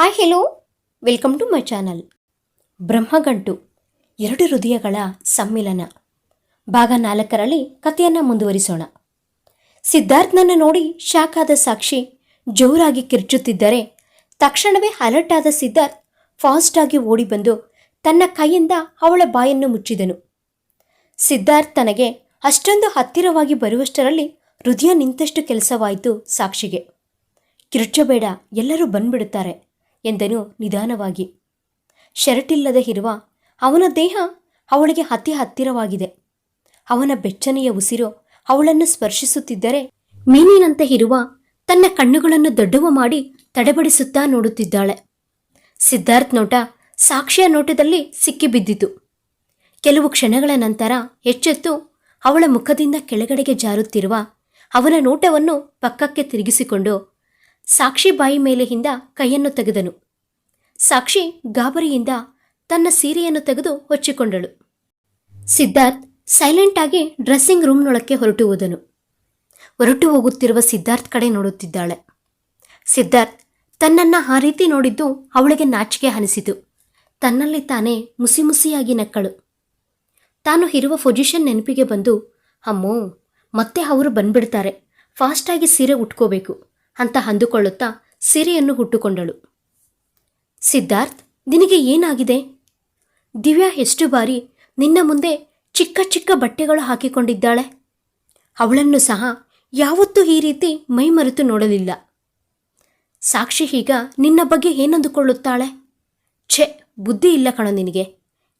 Hi hello welcome to my channel Brahmagantu, ಎರಡು ಹೃದಯಗಳ ಸಮ್ಮಿಲನ. ಭಾಗ ನಾಲ್ಕರಲ್ಲಿ ಕಥೆಯನ್ನು ಮುಂದುವರಿಸೋಣ. ಸಿದ್ಧಾರ್ಥನನ್ನು ನೋಡಿ ಶಾಕ್ ಆದ ಸಾಕ್ಷಿ ಜೋರಾಗಿ ಕಿರ್ಚುತ್ತಿದ್ದರೆ ತಕ್ಷಣವೇ ಅಲರ್ಟ್ ಆದ ಸಿದ್ಧಾರ್ಥ್ ಫಾಸ್ಟ್ ಆಗಿ ಓಡಿ ಬಂದು ತನ್ನ ಕೈಯಿಂದ ಅವಳ ಬಾಯನ್ನು ಮುಚ್ಚಿದನು. ಸಿದ್ಧಾರ್ಥ್ ತನಗೆ ಅಷ್ಟೊಂದು ಹತ್ತಿರವಾಗಿ ಬರುವಷ್ಟರಲ್ಲಿ ಹೃದಯ ನಿಂತಷ್ಟು ಕೆಲಸವಾಯಿತು ಸಾಕ್ಷಿಗೆ. ಕಿರುಚಬೇಡ, ಎಲ್ಲರೂ ಬಂದ್ಬಿಡುತ್ತಾರೆ. ಎಂದನು ನಿಧಾನವಾಗಿ. ಶರ್ಟಿಲ್ಲದೆ ಇರುವ ಅವನ ದೇಹ ಅವಳಿಗೆ ಅತಿ ಹತ್ತಿರವಾಗಿದೆ. ಅವನ ಬೆಚ್ಚನೆಯ ಉಸಿರು ಅವಳನ್ನು ಸ್ಪರ್ಶಿಸುತ್ತಿದ್ದರೆ ಮೀನಿನಂತೆ ಇರುವ ತನ್ನ ಕಣ್ಣುಗಳನ್ನು ದೊಡ್ಡವ ಮಾಡಿ ತಡೆಬಡಿಸುತ್ತಾ ನೋಡುತ್ತಿದ್ದಾಳೆ. ಸಿದ್ಧಾರ್ಥ್ ನೋಟ ಸಾಕ್ಷಿಯ ನೋಟದಲ್ಲಿ ಸಿಕ್ಕಿಬಿದ್ದಿತು. ಕೆಲವು ಕ್ಷಣಗಳ ನಂತರ ಎಚ್ಚೆತ್ತು ಅವಳ ಮುಖದಿಂದ ಕೆಳಗಡೆಗೆ ಜಾರುತ್ತಿರುವ ಅವನ ನೋಟವನ್ನು ಪಕ್ಕಕ್ಕೆ ತಿರುಗಿಸಿಕೊಂಡು ಸಾಕ್ಷಿ ಬಾಯಿ ಮೇಲೆ ಹಿಂದ ಕೈಯನ್ನು ತೆಗೆದನು. ಸಾಕ್ಷಿ ಗಾಬರಿಯಿಂದ ತನ್ನ ಸೀರೆಯನ್ನು ತೆಗೆದು ಹೊಚ್ಚಿಕೊಂಡಳು. ಸಿದ್ಧಾರ್ಥ್ ಸೈಲೆಂಟ್ ಆಗಿ ಡ್ರೆಸ್ಸಿಂಗ್ ರೂಮ್ನೊಳಕ್ಕೆ ಹೊರಟು ಹೋದನು. ಹೊರಟು ಹೋಗುತ್ತಿರುವ ಸಿದ್ಧಾರ್ಥ್ ಕಡೆ ನೋಡುತ್ತಿದ್ದಾಳೆ. ಸಿದ್ಧಾರ್ಥ್ ತನ್ನನ್ನ ಆ ರೀತಿ ನೋಡಿದ್ದು ಅವಳಿಗೆ ನಾಚಿಕೆ ಅನಿಸಿತು. ತನ್ನಲ್ಲಿ ತಾನೇ ಮುಸಿ ಮುಸಿಯಾಗಿ ನಕ್ಕಳು. ತಾನು ಇರುವ ಪೊಸಿಷನ್ ನೆನಪಿಗೆ ಬಂದು, ಅಮ್ಮೋ, ಮತ್ತೆ ಅವರು ಬಂದ್ಬಿಡ್ತಾರೆ. ಫಾಸ್ಟಾಗಿ ಸೀರೆ ಉಟ್ಕೋಬೇಕು. ಅಂತ ಅಂದುಕೊಳ್ಳುತ್ತಾ ಸೀರೆಯನ್ನು ಹುಟ್ಟುಕೊಂಡಳು. ಸಿದ್ಧಾರ್ಥ್, ನಿನಗೆ ಏನಾಗಿದೆ? ದಿವ್ಯಾ ಎಷ್ಟು ಬಾರಿ ನಿನ್ನ ಮುಂದೆ ಚಿಕ್ಕ ಚಿಕ್ಕ ಬಟ್ಟೆಗಳು ಹಾಕಿಕೊಂಡಿದ್ದಾಳೆ. ಅವಳನ್ನು ಸಹ ಯಾವತ್ತೂ ಈ ರೀತಿ ಮೈಮರೆತು ನೋಡಲಿಲ್ಲ. ಸಾಕ್ಷಿ ಈಗ ನಿನ್ನ ಬಗ್ಗೆ ಏನಂದುಕೊಳ್ಳುತ್ತಾಳೆ? ಛೆ, ಬುದ್ಧಿ ಇಲ್ಲ ಕಣ ನಿನಗೆ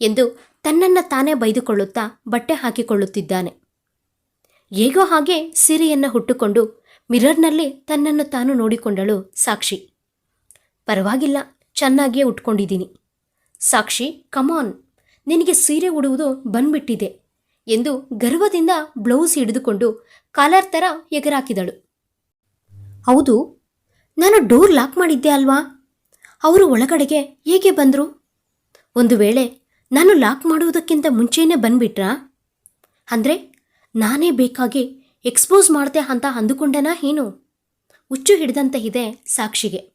ಎಂದು ತನ್ನನ್ನು ತಾನೇ ಬೈದುಕೊಳ್ಳುತ್ತಾ ಬಟ್ಟೆ ಹಾಕಿಕೊಳ್ಳುತ್ತಿದ್ದಾನೆ. ಹೇಗೋ ಹಾಗೆ ಸೀರೆಯನ್ನು ಹುಟ್ಟುಕೊಂಡು ಮಿರರ್ನಲ್ಲಿ ತನ್ನನ್ನು ತಾನು ನೋಡಿಕೊಂಡಳು ಸಾಕ್ಷಿ. ಪರವಾಗಿಲ್ಲ, ಚೆನ್ನಾಗಿಯೇ ಉಟ್ಕೊಂಡಿದ್ದೀನಿ. ಸಾಕ್ಷಿ ಕಮಾನ್ ನಿನಗೆ ಸೀರೆ ಉಡುವುದು ಬಂದ್ಬಿಟ್ಟಿದೆ ಎಂದು ಗರ್ವದಿಂದ ಬ್ಲೌಸ್ ಹಿಡಿದುಕೊಂಡು ಕಾಲರ್ ಥರ ಎಗರಾಕಿದಳು. ಹೌದು, ನಾನು ಡೋರ್ ಲಾಕ್ ಮಾಡಿದ್ದೆ ಅಲ್ವಾ? ಅವರು ಒಳಗಡೆಗೆ ಹೇಗೆ ಬಂದರು? ಒಂದು ವೇಳೆ ನಾನು ಲಾಕ್ ಮಾಡುವುದಕ್ಕಿಂತ ಮುಂಚೆಯೇ ಬಂದ್ಬಿಟ್ರಾ? ಅಂದರೆ ನಾನೇ ಬೇಕಾಗಿ ಎಕ್ಸ್ಪೋಸ್ ಮಾಡ್ತೆ ಅಂತ ಅಂದುಕೊಂಡನಾ ಏನು? ಹುಚ್ಚು ಹಿಡಿದಂತೆ ಇದೆ ಸಾಕ್ಷಿಗೆ.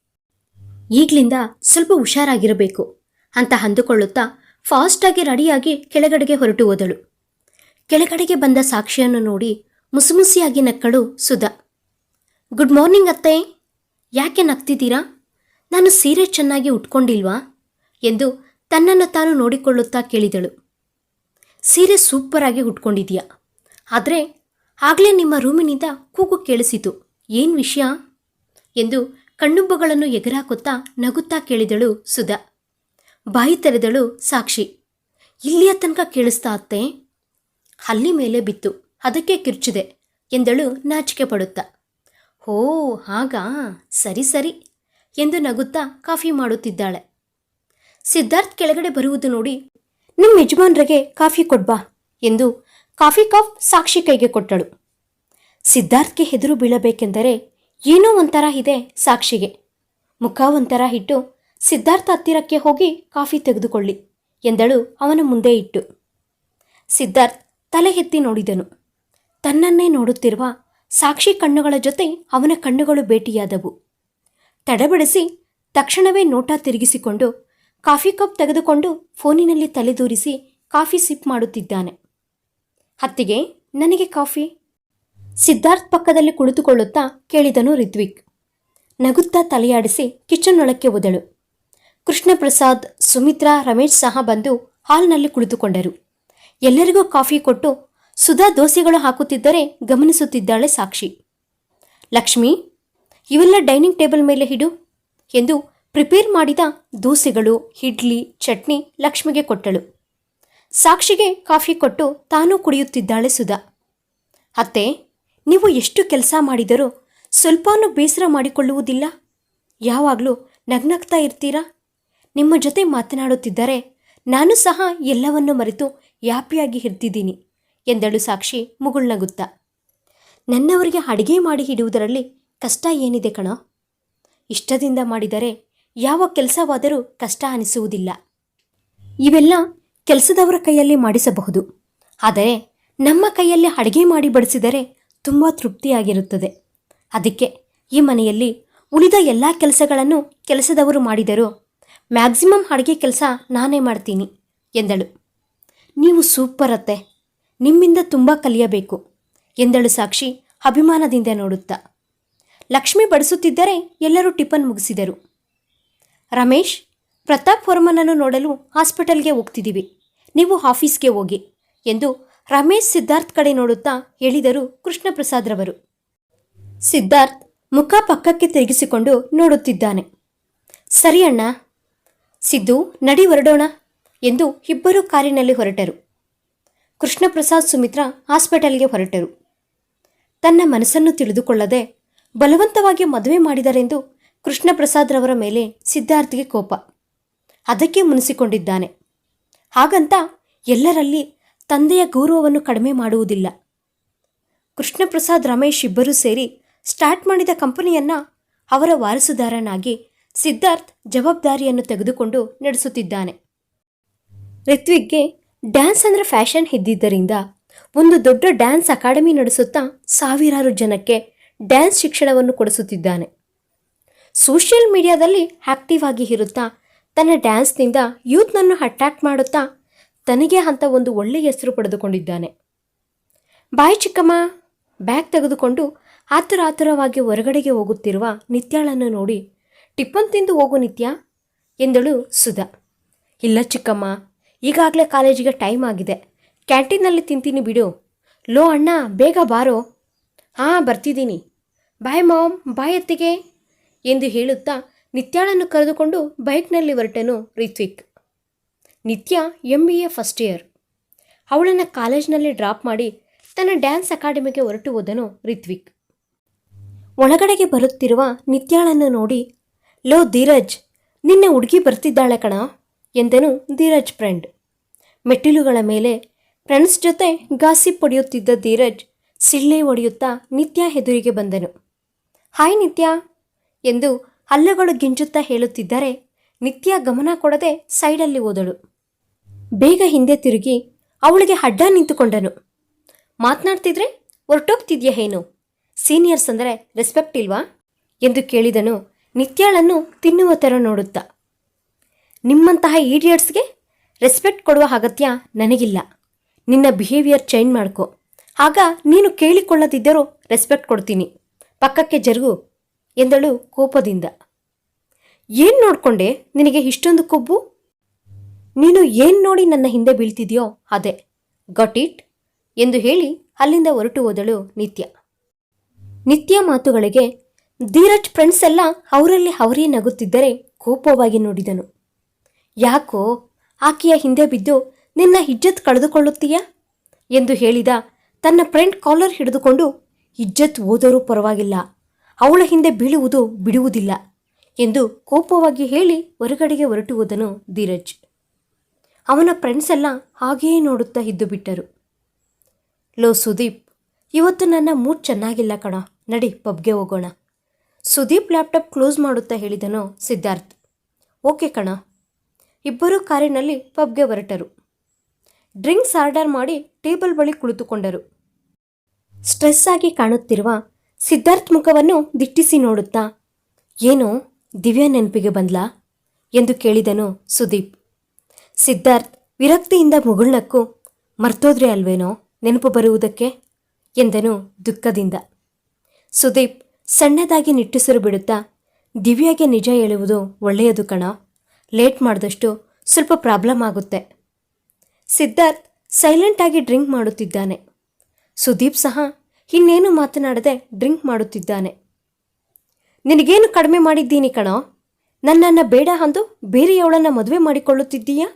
ಈಗಲಿಂದ ಸ್ವಲ್ಪ ಹುಷಾರಾಗಿರಬೇಕು ಅಂತ ಅಂದುಕೊಳ್ಳುತ್ತಾ ಫಾಸ್ಟಾಗಿ ರೆಡಿಯಾಗಿ ಕೆಳಗಡೆಗೆ ಹೊರಟು ಹೋದಳು. ಕೆಳಗಡೆಗೆ ಬಂದ ಸಾಕ್ಷಿಯನ್ನು ನೋಡಿ ಮುಸುಮುಸಿಯಾಗಿ ನಕ್ಕಳು ಸುಧಾ. ಗುಡ್ ಮಾರ್ನಿಂಗ್ ಅತ್ತೆ. ಯಾಕೆ ನಗ್ತಿದ್ದೀರಾ? ನಾನು ಸೀರೆ ಚೆನ್ನಾಗಿ ಉಟ್ಕೊಂಡಿಲ್ವಾ? ಎಂದು ತನ್ನನ್ನು ತಾನು ನೋಡಿಕೊಳ್ಳುತ್ತಾ ಕೇಳಿದಳು. ಸೀರೆ ಸೂಪರಾಗಿ ಉಟ್ಕೊಂಡಿದೀಯಾ ಆದರೆ ಆಗಲೇ ನಿಮ್ಮ ರೂಮಿನಿಂದ ಕೂಗು ಕೇಳಿಸಿತು. ಏನು ವಿಷಯ? ಎಂದು ಕಣ್ಣುಬ್ಬಗಳನ್ನು ಎಗರಾಕುತ್ತಾ ನಗುತ್ತಾ ಕೇಳಿದಳು ಸುಧಾ. ಬಾಯಿ ತೆರೆದಳು ಸಾಕ್ಷಿ. ಇಲ್ಲಿಯ ತನಕ ಕೇಳಿಸ್ತಾ ಅತ್ತೆ? ಹಲ್ಲಿ ಮೇಲೆ ಬಿತ್ತು. ಅದಕ್ಕೆ ಕಿರ್ಚಿದೆ ಎಂದಳು ನಾಚಿಕೆ ಪಡುತ್ತಾ. ಹೋ, ಹಾಗಾ? ಸರಿ ಸರಿ ಎಂದು ನಗುತ್ತಾ ಕಾಫಿ ಮಾಡುತ್ತಿದ್ದಾಳೆ. ಸಿದ್ಧಾರ್ಥ್ ಕೆಳಗಡೆ ಬರುವುದು ನೋಡಿ ನಿಮ್ಮ ಯಜಮಾನ್ರಿಗೆ ಕಾಫಿ ಕೊಡ್ಬಾ ಎಂದು ಕಾಫಿ ಕಪ್ ಸಾಕ್ಷಿ ಕೈಗೆ ಕೊಟ್ಟಳು. ಸಿದ್ಧಾರ್ಥ್ಗೆ ಹೆದರು ಬೀಳಬೇಕೆಂದರೆ ಏನೋ ಒಂಥರ ಇದೆ ಸಾಕ್ಷಿಗೆ. ಮುಖ ಒಂಥರ ಇಟ್ಟು, ಸಿದ್ಧಾರ್ಥ ಹತ್ತಿರಕ್ಕೆ ಹೋಗಿ ಕಾಫಿ ತೆಗೆದುಕೊಳ್ಳಿ ಎಂದಳು ಅವನ ಮುಂದೆ ಇಟ್ಟು. ಸಿದ್ಧಾರ್ಥ್ ತಲೆ ಎತ್ತಿ ನೋಡಿದನು. ತನ್ನನ್ನೇ ನೋಡುತ್ತಿರುವ ಸಾಕ್ಷಿ ಕಣ್ಣುಗಳ ಜೊತೆ ಅವನ ಕಣ್ಣುಗಳು ಭೇಟಿಯಾದವು. ತಡಬಡಿಸಿ ತಕ್ಷಣವೇ ನೋಟ ತಿರುಗಿಸಿಕೊಂಡು ಕಾಫಿ ಕಪ್ ತೆಗೆದುಕೊಂಡು ಫೋನಿನಲ್ಲಿ ತಲೆದೂರಿಸಿ ಕಾಫಿ ಸಿಪ್ ಮಾಡುತ್ತಿದ್ದಾನೆ. ಹತ್ತಿಗೆ, ನನಗೆ ಕಾಫಿ. ಸಿದ್ಧಾರ್ಥ್ ಪಕ್ಕದಲ್ಲಿ ಕುಳಿತುಕೊಳ್ಳುತ್ತಾ ಕೇಳಿದನು ರಿತ್ವಿಕ್ ನಗುತ್ತಾ ತಲೆಯಾಡಿಸಿ ಕಿಚನ್ ಒಳಕ್ಕೆ ಹೋದಳು ಕೃಷ್ಣಪ್ರಸಾದ್, ಸುಮಿತ್ರಾ, ರಮೇಶ್ ಸಹ ಬಂದು ಹಾಲ್ನಲ್ಲಿ ಕುಳಿತುಕೊಂಡರು. ಎಲ್ಲರಿಗೂ ಕಾಫಿ ಕೊಟ್ಟು ಸುಧಾ ದೋಸೆಗಳು ಹಾಕುತ್ತಿದ್ದರೆ ಗಮನಿಸುತ್ತಿದ್ದಾಳೆ ಸಾಕ್ಷಿ. ಲಕ್ಷ್ಮಿ, ಇವೆಲ್ಲ ಡೈನಿಂಗ್ ಟೇಬಲ್ ಮೇಲೆ ಹಿಡು ಎಂದು ಪ್ರಿಪೇರ್ ಮಾಡಿದ ದೋಸೆಗಳು, ಇಡ್ಲಿ, ಚಟ್ನಿ ಲಕ್ಷ್ಮಿಗೆ ಕೊಟ್ಟಳು. ಸಾಕ್ಷಿಗೆ ಕಾಫಿ ಕೊಟ್ಟು ತಾನೂ ಕುಡಿಯುತ್ತಿದ್ದಾಳೆ ಸುಧಾ. ಅತ್ತೆ, ನೀವು ಎಷ್ಟು ಕೆಲಸ ಮಾಡಿದರೂ ಸ್ವಲ್ಪನೂ ಬೇಸರ ಮಾಡಿಕೊಳ್ಳುವುದಿಲ್ಲ? ಯಾವಾಗಲೂ ನಗ್ನಗ್ತಾ ಇರ್ತೀರಾ? ನಿಮ್ಮ ಜೊತೆ ಮಾತನಾಡುತ್ತಿದ್ದರೆ ನಾನು ಸಹ ಎಲ್ಲವನ್ನು ಮರೆತು ಯಾಪಿಯಾಗಿ ಇರ್ತಿದ್ದೀನಿ ಎಂದಳು ಸಾಕ್ಷಿ ಮುಗುಳ್ನಗುತ್ತಾ. ನನ್ನವರಿಗೆ ಅಡಿಗೆ ಮಾಡಿ ಇಡುವುದರಲ್ಲಿ ಕಷ್ಟ ಏನಿದೆ ಕಣ? ಇಷ್ಟದಿಂದ ಮಾಡಿದರೆ ಯಾವ ಕೆಲಸವಾದರೂ ಕಷ್ಟ ಅನಿಸುವುದಿಲ್ಲ. ಇವೆಲ್ಲ ಕೆಲಸದವರ ಕೈಯಲ್ಲಿ ಮಾಡಿಸಬಹುದು. ಆದರೆ ನಮ್ಮ ಕೈಯಲ್ಲಿ ಅಡುಗೆ ಮಾಡಿ ಬಡಿಸಿದರೆ ತುಂಬ ತೃಪ್ತಿಯಾಗಿರುತ್ತದೆ. ಅದಕ್ಕೆ ಈ ಮನೆಯಲ್ಲಿ ಉಳಿದ ಎಲ್ಲ ಕೆಲಸಗಳನ್ನು ಕೆಲಸದವರು ಮಾಡಿದರು ಮ್ಯಾಕ್ಸಿಮಮ್ ಅಡುಗೆ ಕೆಲಸ ನಾನೇ ಮಾಡ್ತೀನಿ ಎಂದಳು. ನೀವು ಸೂಪರ್ ಅತ್ತೆ, ನಿಮ್ಮಿಂದ ತುಂಬ ಕಲಿಯಬೇಕು ಎಂದಳು ಸಾಕ್ಷಿ ಅಭಿಮಾನದಿಂದ ನೋಡುತ್ತಾ. ಲಕ್ಷ್ಮಿ ಬಡಿಸುತ್ತಿದ್ದರೆ ಎಲ್ಲರೂ ಟಿಫನ್ ಮುಗಿಸಿದರು. ರಮೇಶ್, ಪ್ರತಾಪ್ ವರ್ಮನನ್ನು ನೋಡಲು ಹಾಸ್ಪಿಟಲ್ಗೆ ಹೋಗ್ತಿದ್ದೀವಿ. ನೀವು ಆಫೀಸ್ಗೆ ಹೋಗಿ ಎಂದು ರಮೇಶ್ ಸಿದ್ಧಾರ್ಥ್ ಕಡೆ ನೋಡುತ್ತಾ ಹೇಳಿದರು ಕೃಷ್ಣಪ್ರಸಾದ್ರವರು. ಸಿದ್ಧಾರ್ಥ್ ಮುಖ ಪಕ್ಕಕ್ಕೆ ತಿರುಗಿಸಿಕೊಂಡು ನೋಡುತ್ತಿದ್ದಾನೆ. ಸರಿ ಅಣ್ಣ. ಸಿದ್ದು, ನಡಿ ಹೊರಡೋಣ ಎಂದು ಇಬ್ಬರು ಕಾರಿನಲ್ಲಿ ಹೊರಟರು. ಕೃಷ್ಣಪ್ರಸಾದ್ ಸುಮಿತ್ರಾ ಹಾಸ್ಪಿಟಲ್ಗೆ ಹೊರಟರು. ತನ್ನ ಮನಸ್ಸನ್ನು ತಿಳಿದುಕೊಳ್ಳದೆ ಬಲವಂತವಾಗಿ ಮದುವೆ ಮಾಡಿದರೆಂದು ಕೃಷ್ಣಪ್ರಸಾದ್ರವರ ಮೇಲೆ ಸಿದ್ಧಾರ್ಥಿಗೆ ಕೋಪ. ಅದಕ್ಕೆ ಮುನಿಸಿಕೊಂಡಿದ್ದಾನೆ. ಹಾಗಂತ ಎಲ್ಲರಲ್ಲಿ ತಂದೆಯ ಗೌರವವನ್ನು ಕಡಿಮೆ ಮಾಡುವುದಿಲ್ಲ. ಕೃಷ್ಣಪ್ರಸಾದ್ ರಮೇಶ್ ಇಬ್ಬರೂ ಸೇರಿ ಸ್ಟಾರ್ಟ್ ಮಾಡಿದ ಕಂಪನಿಯನ್ನ ಅವರ ವಾರಸುದಾರನಾಗಿ ಸಿದ್ಧಾರ್ಥ್ ಜವಾಬ್ದಾರಿಯನ್ನು ತೆಗೆದುಕೊಂಡು ನಡೆಸುತ್ತಿದ್ದಾನೆ. ರಿತ್ವಿಕ್ಗೆ ಡ್ಯಾನ್ಸ್ ಅಂದರೆ ಫ್ಯಾಷನ್ ಇದ್ದಿದ್ದರಿಂದ ಒಂದು ದೊಡ್ಡ ಡ್ಯಾನ್ಸ್ ಅಕಾಡೆಮಿ ನಡೆಸುತ್ತಾ ಸಾವಿರಾರು ಜನಕ್ಕೆ ಡ್ಯಾನ್ಸ್ ಶಿಕ್ಷಣವನ್ನು ಕೊಡಿಸುತ್ತಿದ್ದಾನೆ. ಸೋಷಿಯಲ್ ಮೀಡಿಯಾದಲ್ಲಿ ಆಕ್ಟಿವ್ ಆಗಿ ಇರುತ್ತಾ ತನ್ನ ಡ್ಯಾನ್ಸ್ನಿಂದ ಯೂತ್ನನ್ನು ಅಟ್ರಾಕ್ಟ್ ಮಾಡುತ್ತಾ ತನಗೆ ಅಂತ ಒಂದು ಒಳ್ಳೆಯ ಹೆಸರು ಪಡೆದುಕೊಂಡಿದ್ದಾನೆ. ಬಾಯಿ ಚಿಕ್ಕಮ್ಮ, ಬ್ಯಾಗ್ ತೆಗೆದುಕೊಂಡು ಆತುರ ಆತುರವಾಗಿ ಹೊರಗಡೆಗೆ ಹೋಗುತ್ತಿರುವ ನಿತ್ಯಾಳನ್ನು ನೋಡಿ ಟಿಪ್ಪನ್ ತಿಂದು ಹೋಗು ನಿತ್ಯ ಎಂದಳು ಸುಧಾ. ಇಲ್ಲ ಚಿಕ್ಕಮ್ಮ, ಈಗಾಗಲೇ ಕಾಲೇಜಿಗೆ ಟೈಮ್ ಆಗಿದೆ. ಕ್ಯಾಂಟೀನಲ್ಲಿ ತಿಂತೀನಿ ಬಿಡು. ಲೋ ಅಣ್ಣ, ಬೇಗ ಬಾರೋ. ಹಾಂ, ಬರ್ತಿದ್ದೀನಿ. ಬಾಯ್ ಮಾಮ್, ಬಾಯ್ ಅತ್ತಿಗೆ ಎಂದು ಹೇಳುತ್ತಾ ನಿತ್ಯಾಳನ್ನು ಕರೆದುಕೊಂಡು ಬೈಕ್ನಲ್ಲಿ ಹೊರಟನು Ritvik. Nitya M B A first year ಅವಳನ್ನು ಕಾಲೇಜ್ನಲ್ಲಿ ಡ್ರಾಪ್ ಮಾಡಿ ತನ್ನ ಡ್ಯಾನ್ಸ್ ಅಕಾಡೆಮಿಗೆ ಹೊರಟು ಹೋದನು ರಿತ್ವಿಕ್. ಒಳಗಡೆಗೆ ಬರುತ್ತಿರುವ ನಿತ್ಯಾಳನ್ನು ನೋಡಿ, ಲೋ ಧೀರಜ್, ನಿನ್ನ ಹುಡುಗಿ ಬರ್ತಿದ್ದಾಳೆ ಕಣ ಎಂದನು ಧೀರಜ್ ಫ್ರೆಂಡ್ ಮೆಟ್ಟಿಲುಗಳ ಮೇಲೆ ಫ್ರೆಂಡ್ಸ್ ಜೊತೆ ಗಾಸಿಪ್ ಪಡೆಯುತ್ತಿದ್ದ ಧೀರಜ್ ಸಿಳ್ಳೆ ಒಡೆಯುತ್ತಾ ನಿತ್ಯ ಎದುರಿಗೆ ಬಂದನು. ಹಾಯ್ ನಿತ್ಯ ಎಂದು ಹಲ್ಲುಗಳು ಗಿಂಜುತ್ತಾ ಹೇಳುತ್ತಿದ್ದರೆ ನಿತ್ಯ ಗಮನ ಕೊಡದೆ ಸೈಡಲ್ಲಿ ಓದಳು ಬೇಗ ಹಿಂದೆ ತಿರುಗಿ ಅವಳಿಗೆ ಅಡ್ಡ ನಿಂತುಕೊಂಡನು. ಮಾತನಾಡ್ತಿದ್ರೆ ಹೊರಟೋಗ್ತಿದ್ಯಾ ಏನು ಸೀನಿಯರ್ಸ್ ಅಂದರೆ ರೆಸ್ಪೆಕ್ಟ್ ಇಲ್ವಾ? ಎಂದು ಕೇಳಿದನು ನಿತ್ಯಾಳನ್ನು ತಿನ್ನುವ ಥರ ನೋಡುತ್ತಾ. ನಿಮ್ಮಂತಹ ಈಡಿಯಟ್ಸ್ಗೆ ರೆಸ್ಪೆಕ್ಟ್ ಕೊಡುವ ಅಗತ್ಯ ನನಗಿಲ್ಲ. ನಿನ್ನ ಬಿಹೇವಿಯರ್ ಚೇಂಜ್ ಮಾಡ್ಕೊ. ಆಗ ನೀನು ಕೇಳಿಕೊಳ್ಳದಿದ್ದರೂ ರೆಸ್ಪೆಕ್ಟ್ ಕೊಡ್ತೀನಿ. ಪಕ್ಕಕ್ಕೆ ಜರುಗು. ಎಂದಳು ಕೋಪದಿಂದ. ಏನು ನೋಡ್ಕೊಂಡೆ? ನಿನಗೆ ಇಷ್ಟೊಂದು ಕೊಬ್ಬು? ನೀನು ಏನು ನೋಡಿ ನನ್ನ ಹಿಂದೆ ಬೀಳ್ತಿದೆಯೋ ಅದೇ. ಗಟ್ ಇಟ್ ಎಂದು ಹೇಳಿ ಅಲ್ಲಿಂದ ಹೊರಟು ಹೋದಳು ನಿತ್ಯ. ನಿತ್ಯ ಮಾತುಗಳಿಗೆ, ಧೀರಜ್ ಫ್ರೆಂಡ್ಸ್ ಎಲ್ಲ ಅವರಲ್ಲಿ ಅವರೇ ನಗುತ್ತಿದ್ದರೆ ಕೋಪವಾಗಿ ನೋಡಿದನು. ಯಾಕೋ? ಆಕೆಯ ಹಿಂದೆ ಬಿದ್ದು ನಿನ್ನ ಇಜ್ಜತ್ ಕಳೆದುಕೊಳ್ಳುತ್ತೀಯಾ? ಎಂದು ಹೇಳಿದ ತನ್ನ ಫ್ರೆಂಡ್ ಕಾಲರ್ ಹಿಡಿದುಕೊಂಡು, ಇಜ್ಜತ್ ಓದರೂ ಪರವಾಗಿಲ್ಲ. ಅವಳ ಹಿಂದೆ ಬೀಳುವುದು ಬಿಡುವುದಿಲ್ಲ ಎಂದು ಕೋಪವಾಗಿ ಹೇಳಿ ಹೊರಗಡೆಗೆ ಹೊರಟುವುದನು ಧೀರಜ್. ಅವನ ಫ್ರೆಂಡ್ಸ್ ಎಲ್ಲ ಹಾಗೆಯೇ ನೋಡುತ್ತಾ ಇದ್ದು ಬಿಟ್ಟರು. ಲೋ ಸುದೀಪ್, ಇವತ್ತು ನನ್ನ ಮೂಡ್ ಚೆನ್ನಾಗಿಲ್ಲ ಕಣ. ನಡಿ ಪಬ್ಗೆ ಹೋಗೋಣ. ಸುದೀಪ್ ಲ್ಯಾಪ್ಟಾಪ್ ಕ್ಲೋಸ್ ಮಾಡುತ್ತಾ ಹೇಳಿದನು ಸಿದ್ಧಾರ್ಥ್. ಓಕೆ ಕಣ. ಇಬ್ಬರೂ ಕಾರಿನಲ್ಲಿ ಪಬ್ಗೆ ಹೊರಟರು. ಡ್ರಿಂಕ್ಸ್ ಆರ್ಡರ್ ಮಾಡಿ ಟೇಬಲ್ ಬಳಿ ಕುಳಿತುಕೊಂಡರು. ಸ್ಟ್ರೆಸ್ ಆಗಿ ಕಾಣುತ್ತಿರುವ ಸಿದ್ಧಾರ್ಥ್ ಮುಖವನ್ನು ದಿಟ್ಟಿಸಿ ನೋಡುತ್ತಾ, ಏನು ದಿವ್ಯ ನೆನಪಿಗೆ ಬಂದ್ಲಾ? ಎಂದು ಕೇಳಿದನು ಸುದೀಪ್. ಸಿದ್ಧಾರ್ಥ್, ವಿರಕ್ತಿಯಿಂದ ಮುಗುಳ್ನಕ್ಕು ಮರ್ತೋದ್ರೆ ಅಲ್ವೇನೋ ನೆನಪು ಬರುವುದಕ್ಕೆ? ಎಂದನು ದುಃಖದಿಂದ. ಸುದೀಪ್ ಸಣ್ಣದಾಗಿ ನಿಟ್ಟುಸಿರು ಬಿಡುತ್ತಾ, ದಿವ್ಯಾಗೆ ನಿಜ ಹೇಳುವುದು ಒಳ್ಳೆಯದು ಕಣ, ಲೇಟ್ ಮಾಡಿದಷ್ಟು ಸ್ವಲ್ಪ ಪ್ರಾಬ್ಲಮ್ ಆಗುತ್ತೆ. ಸಿದ್ಧಾರ್ಥ್ ಸೈಲೆಂಟಾಗಿ ಡ್ರಿಂಕ್ ಮಾಡುತ್ತಿದ್ದಾನೆ. ಸುದೀಪ್ ಸಹ ಇನ್ನೇನು ಮಾತನಾಡದೆ ಡ್ರಿಂಕ್ ಮಾಡುತ್ತಿದ್ದಾನೆ. ನಿನಗೇನು ಕಡಿಮೆ ಮಾಡಿದ್ದೀನಿ ಕಣೋ? ನನ್ನನ್ನು ಬೇಡ ಅಂದು ಬೇರೆಯವಳನ್ನು ಮದುವೆ ಮಾಡಿಕೊಳ್ಳುತ್ತಿದ್ದೀಯಾ?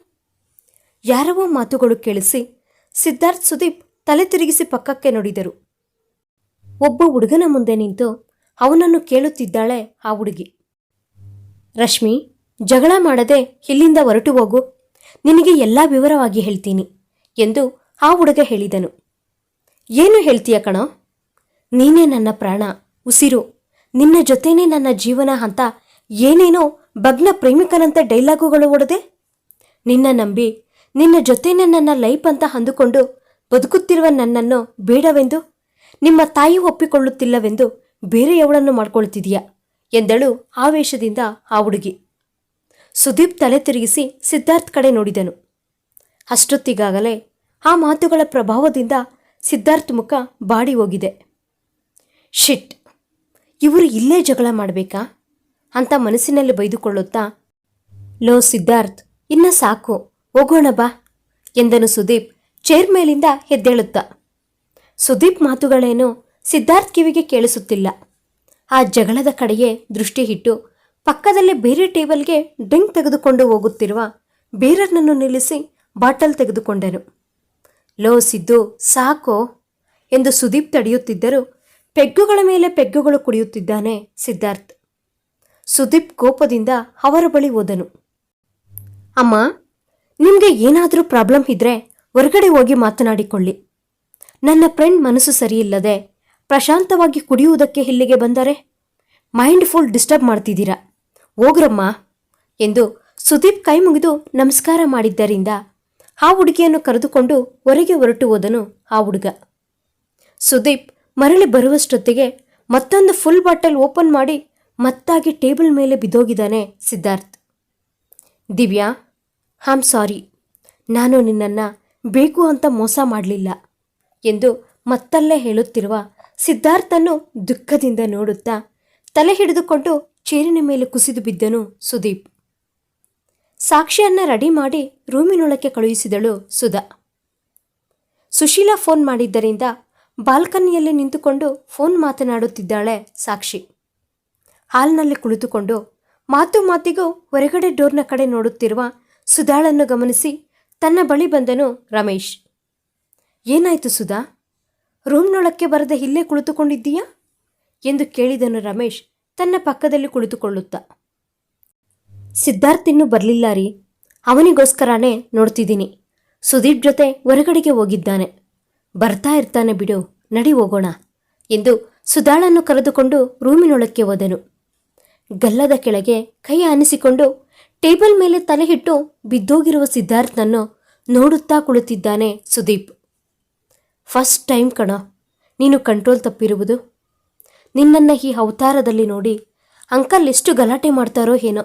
ಯಾರವೋ ಮಾತುಗಳು ಕೇಳಿಸಿ ಸಿದ್ಧಾರ್ಥ್ ಸುದೀಪ್ ತಲೆ ತಿರುಗಿಸಿ ಪಕ್ಕಕ್ಕೆ ನೋಡಿದರು. ಒಬ್ಬ ಹುಡುಗನ ಮುಂದೆ ನಿಂತು ಅವನನ್ನು ಕೇಳುತ್ತಿದ್ದಾಳೆ ಆ ಹುಡುಗಿ. ರಶ್ಮಿ, ಜಗಳ ಮಾಡದೆ ಇಲ್ಲಿಂದ ಹೊರಟು ಹೋಗು. ನಿನಗೆ ಎಲ್ಲ ವಿವರವಾಗಿ ಹೇಳ್ತೀನಿ ಎಂದು ಆ ಹುಡುಗ ಹೇಳಿದನು. ಏನು ಹೇಳ್ತೀಯ ಕಣೋ? ನೀನೇ ನನ್ನ ಪ್ರಾಣ, ಉಸಿರು. ನಿನ್ನ ಜೊತೆನೇ ನನ್ನ ಜೀವನ ಅಂತ ಏನೇನೋ ಭಗ್ನ ಪ್ರೇಮಿಕನಂತ ಡೈಲಾಗುಗಳು ಓಡದೆ? ನಿನ್ನ ನಂಬಿ, ನಿನ್ನ ಜೊತೆನೆ ನನ್ನ ಲೈಫ್ ಅಂತ ಅಂದುಕೊಂಡು ಬದುಕುತ್ತಿರುವ ನನ್ನನ್ನು ಬೇಡವೆಂದು, ನಿಮ್ಮ ತಾಯಿ ಒಪ್ಪಿಕೊಳ್ಳುತ್ತಿಲ್ಲವೆಂದು ಬೇರೆಯವಳನ್ನು ಮಾಡ್ಕೊಳ್ತಿದೀಯಾ ಎಂದಳು ಆವೇಶದಿಂದ ಆ ಹುಡುಗಿ. ಸುದೀಪ್ ತಲೆ ತಿರುಗಿಸಿ ಸಿದ್ಧಾರ್ಥ್ ಕಡೆ ನೋಡಿದನು. ಅಷ್ಟೊತ್ತಿಗಾಗಲೇ ಆ ಮಾತುಗಳ ಪ್ರಭಾವದಿಂದ ಸಿದ್ಧಾರ್ಥ್ ಮುಖ ಬಾಡಿ ಹೋಗಿದೆ. ಶಿಟ್ ಇವರು ಇಲ್ಲೇ ಜಗಳ ಮಾಡಬೇಕಾ? ಅಂತ ಮನಸ್ಸಿನಲ್ಲಿ ಬೈದುಕೊಳ್ಳುತ್ತಾ, ಲೋ ಸಿದ್ಧಾರ್ಥ್, ಇನ್ನ ಸಾಕು, ಹೋಗೋಣ ಬಾ, ಎಂದನು ಸುದೀಪ್, ಚೇರ್ ಮೇಲಿಂದ ಎದ್ದೇಳುತ್ತ. ಸುದೀಪ್ ಮಾತುಗಳೇನು ಸಿದ್ಧಾರ್ಥ್ ಕಿವಿಗೆ ಕೇಳಿಸುತ್ತಿಲ್ಲ. ಆ ಜಗಳದ ಕಡೆಯೇ ದೃಷ್ಟಿ ಇಟ್ಟು, ಪಕ್ಕದಲ್ಲೇ ಬೇರೆ ಟೇಬಲ್ಗೆ ಡ್ರಿಂಕ್ ತೆಗೆದುಕೊಂಡು ಹೋಗುತ್ತಿರುವ ಬೇರರ್ನನ್ನು ನಿಲ್ಲಿಸಿ ಬಾಟಲ್ ತೆಗೆದುಕೊಂಡನು. ಲೋ ಸಿದ್ದು, ಸಾಕೋ, ಎಂದು ಸುದೀಪ್ ತಡೆಯುತ್ತಿದ್ದರೂ ಪೆಗ್ಗುಗಳ ಮೇಲೆ ಪೆಗ್ಗುಗಳು ಕುಡಿಯುತ್ತಿದ್ದಾನೆ ಸಿದ್ಧಾರ್ಥ್. ಸುದೀಪ್ ಕೋಪದಿಂದ ಅವರ ಬಳಿ ಹೋದನು. ಅಮ್ಮ, ನಿಮಗೆ ಏನಾದರೂ ಪ್ರಾಬ್ಲಮ್ ಇದ್ರೆ ಹೊರಗಡೆ ಹೋಗಿ ಮಾತನಾಡಿಕೊಳ್ಳಿ. ನನ್ನ ಫ್ರೆಂಡ್ ಮನಸ್ಸು ಸರಿಯಿಲ್ಲದೆ ಪ್ರಶಾಂತವಾಗಿ ಕುಡಿಯುವುದಕ್ಕೆ ಇಲ್ಲಿಗೆ ಬಂದರೆ ಮೈಂಡ್ ಫುಲ್ ಡಿಸ್ಟರ್ಬ್ ಮಾಡ್ತಿದ್ದೀರಾ? ಹೋಗ್ರಮ್ಮ ಎಂದು ಸುದೀಪ್ ಕೈ ಮುಗಿದು ನಮಸ್ಕಾರ ಮಾಡಿದ್ದರಿಂದ ಆ ಹುಡುಗಿಯನ್ನು ಕರೆದುಕೊಂಡು ಹೊರಗೆ ಹೊರಟು ಹೋದನು ಆ ಹುಡುಗ. ಸುದೀಪ್ ಮರಳಿ ಬರುವಷ್ಟೊತ್ತಿಗೆ ಮತ್ತೊಂದು ಫುಲ್ ಬಾಟಲ್ ಓಪನ್ ಮಾಡಿ ಮತ್ತಾಗಿ ಟೇಬಲ್ ಮೇಲೆ ಬಿದ್ದೋಗಿದ್ದಾನೆ ಸಿದ್ಧಾರ್ಥ್. ದಿವ್ಯಾ ಆಮ್ ಸಾರಿ ನಾನು ನಿನ್ನನ್ನು ಬೇಕು ಅಂತ ಮೋಸ ಮಾಡಲಿಲ್ಲ ಎಂದು ಮತ್ತಲ್ಲೇ ಹೇಳುತ್ತಿರುವ ಸಿದ್ಧಾರ್ಥನ್ನು ದುಃಖದಿಂದ ನೋಡುತ್ತಾ ತಲೆ ಹಿಡಿದುಕೊಂಡು ಚೇರಿನ ಮೇಲೆ ಕುಸಿದು ಬಿದ್ದನು ಸುದೀಪ್. ಸಾಕ್ಷಿಯನ್ನ ರೆಡಿ ಮಾಡಿ ರೂಮಿನೊಳಕ್ಕೆ ಕಳುಹಿಸಿದಳು ಸುಧಾ. ಸುಶೀಲಾ ಫೋನ್ ಮಾಡಿದ್ದರಿಂದ ಬಾಲ್ಕನಿಯಲ್ಲಿ ನಿಂತುಕೊಂಡು ಫೋನ್ ಮಾತನಾಡುತ್ತಿದ್ದಾಳೆ ಸಾಕ್ಷಿ. ಹಾಲ್ನಲ್ಲಿ ಕುಳಿತುಕೊಂಡು ಮಾತು ಮಾತಿಗೂ ಹೊರಗಡೆ ಡೋರ್ನ ಕಡೆ ನೋಡುತ್ತಿರುವ ಸುಧಾಳನ್ನು ಗಮನಿಸಿ ತನ್ನ ಬಳಿ ಬಂದನು ರಮೇಶ್. ಏನಾಯ್ತು ಸುಧಾ? ರೂಮ್ನೊಳಕ್ಕೆ ಬರದೆ ಇಲ್ಲೇ ಕುಳಿತುಕೊಂಡಿದ್ದೀಯಾ? ಎಂದು ಕೇಳಿದನು ರಮೇಶ್ ತನ್ನ ಪಕ್ಕದಲ್ಲಿ ಕುಳಿತುಕೊಳ್ಳುತ್ತಾ. ಸಿದ್ಧಾರ್ಥ ಇನ್ನೂ ಬರಲಿಲ್ಲ ರೀ. ಅವನಿಗೋಸ್ಕರನೇ ನೋಡ್ತಿದ್ದೀನಿ. ಸುದೀಪ್ ಜೊತೆ ಹೊರಗಡೆಗೆ ಹೋಗಿದ್ದಾನೆ. ಬರ್ತಾ ಇರ್ತಾನೆ ಬಿಡು, ನಡಿ ಹೋಗೋಣ ಎಂದು ಸುಧಾಳನ್ನು ಕರೆದುಕೊಂಡು ರೂಮಿನೊಳಕ್ಕೆ ಹೋದನು. ಗಲ್ಲದ ಕೆಳಗೆ ಕೈ ಆನಿಸಿಕೊಂಡು ಟೇಬಲ್ ಮೇಲೆ ತಲೆ ಹಿಟ್ಟು ಬಿದ್ದೋಗಿರುವ ಸಿದ್ಧಾರ್ಥನನ್ನು ನೋಡುತ್ತಾ ಕುಳಿತಿದ್ದಾನೆ ಸುದೀಪ್. ಫಸ್ಟ್ ಟೈಮ್ ಕಣ, ನೀನು ಕಂಟ್ರೋಲ್ ತಪ್ಪಿರುವುದು. ನಿನ್ನನ್ನು ಈ ಅವತಾರದಲ್ಲಿ ನೋಡಿ ಅಂಕಲ್ ಎಷ್ಟು ಗಲಾಟೆ ಮಾಡ್ತಾರೋ ಏನೋ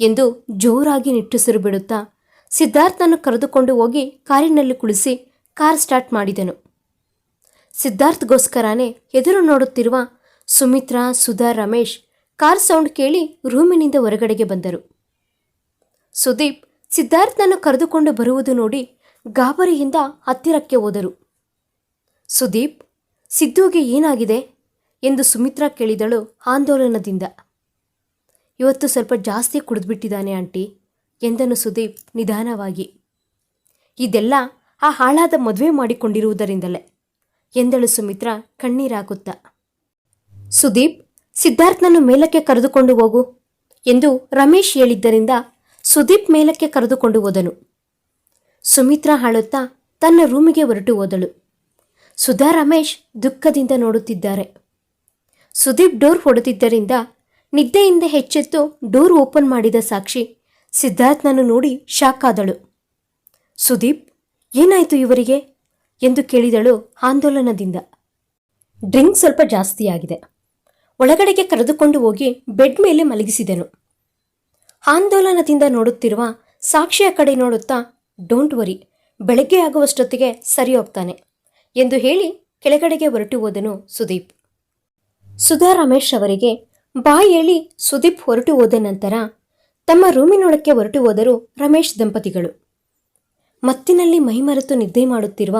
ಎಂದು ಜೋರಾಗಿ ನಿಟ್ಟುಸಿರು ಬಿಡುತ್ತಾ ಸಿದ್ಧಾರ್ಥನನ್ನು ಕರೆದುಕೊಂಡು ಹೋಗಿ ಕಾರಿನಲ್ಲಿ ಕುಳಿಸಿ ಕಾರ್ ಸ್ಟಾರ್ಟ್ ಮಾಡಿದನು. ಸಿದ್ಧಾರ್ಥ್ಗೋಸ್ಕರನೇ ಎದುರು ನೋಡುತ್ತಿರುವ ಸುಮಿತ್ರಾ, ಸುಧಾ, ರಮೇಶ್ ಕಾರ್ ಸೌಂಡ್ ಕೇಳಿ ರೂಮಿನಿಂದ ಹೊರಗಡೆಗೆ ಬಂದರು. ಸುದೀಪ್ ಸಿದ್ಧಾರ್ಥನನ್ನು ಕರೆದುಕೊಂಡು ಬರುವುದು ನೋಡಿ ಗಾಬರಿಯಿಂದ ಹತ್ತಿರಕ್ಕೆ ಹೋದರು. ಸುದೀಪ್ ಸಿದ್ದುಗೆ ಏನಾಗಿದೆ ಎಂದು ಸುಮಿತ್ರಾ ಕೇಳಿದಳು ಆಂದೋಲನದಿಂದ. ಇವತ್ತು ಸ್ವಲ್ಪ ಜಾಸ್ತಿ ಕುಡಿದ್ಬಿಟ್ಟಿದ್ದಾನೆ ಆಂಟಿ ಎಂದನು ಸುದೀಪ್ ನಿಧಾನವಾಗಿ. ಇದೆಲ್ಲ ಆ ಹಾಳಾದ ಮದುವೆ ಮಾಡಿಕೊಂಡಿರುವುದರಿಂದಲೇ. ಎಂದಳು ಸುಮಿತ್ರ ಕಣ್ಣೀರಾಗುತ್ತ. ಸುದೀಪ್, ಸಿದ್ಧಾರ್ಥನನ್ನು ಮೇಲಕ್ಕೆ ಕರೆದುಕೊಂಡು ಹೋಗು ಎಂದು ರಮೇಶ್ ಹೇಳಿದ್ದರಿಂದ ಸುದೀಪ್ ಮೇಲಕ್ಕೆ ಕರೆದುಕೊಂಡು ಹೋದನು. ಸುಮಿತ್ರ ಹಾಳುತ್ತಾ ತನ್ನ ರೂಮಿಗೆ ಹೊರಟು ಹೋದಳು. ಸುಧಾ, ರಮೇಶ್ ದುಃಖದಿಂದ ನೋಡುತ್ತಿದ್ದಾರೆ. ಸುದೀಪ್ ಡೋರ್ ಹೊಡೆದಿದ್ದರಿಂದ ನಿದ್ದೆಯಿಂದ ಹೆಚ್ಚೆತ್ತು ಡೋರ್ ಓಪನ್ ಮಾಡಿದ ಸಾಕ್ಷಿ ಸಿದ್ಧಾರ್ಥನನ್ನು ನೋಡಿ ಶಾಕ್ ಸುದೀಪ್ ಏನಾಯಿತು ಇವರಿಗೆ? ಎಂದು ಕೇಳಿದಳು ಆಂದೋಲನದಿಂದ. ಡ್ರಿಂಕ್ ಸ್ವಲ್ಪ ಜಾಸ್ತಿಯಾಗಿದೆ ಒಳಗಡೆಗೆ ಕರೆದುಕೊಂಡು ಹೋಗಿ ಬೆಡ್ ಮೇಲೆ ಮಲಗಿಸಿದನು. ಆಂದೋಲನದಿಂದ ನೋಡುತ್ತಿರುವ ಸಾಕ್ಷಿಯ ಕಡೆ ನೋಡುತ್ತಾ, ಡೋಂಟ್ ವರಿ, ಬೆಳಗ್ಗೆ ಆಗುವಷ್ಟೊತ್ತಿಗೆ ಸರಿ ಹೋಗ್ತಾನೆ ಎಂದು ಹೇಳಿ ಕೆಳಗಡೆಗೆ ಹೊರಟು ಹೋದನು ಸುದೀಪ್. ಸುಧಾ ರಮೇಶ್ ಅವರಿಗೆ ಬಾಯ್ ಹೇಳಿ ಸುದೀಪ್ ಹೊರಟು ಹೋದ ನಂತರ ತಮ್ಮ ರೂಮಿನೊಳಕ್ಕೆ ಹೊರಟು ಹೋದರು ರಮೇಶ್ ದಂಪತಿಗಳು. ಮತ್ತಿನಲ್ಲಿ ಮೈಮರೆತು ನಿದ್ದೆ ಮಾಡುತ್ತಿರುವ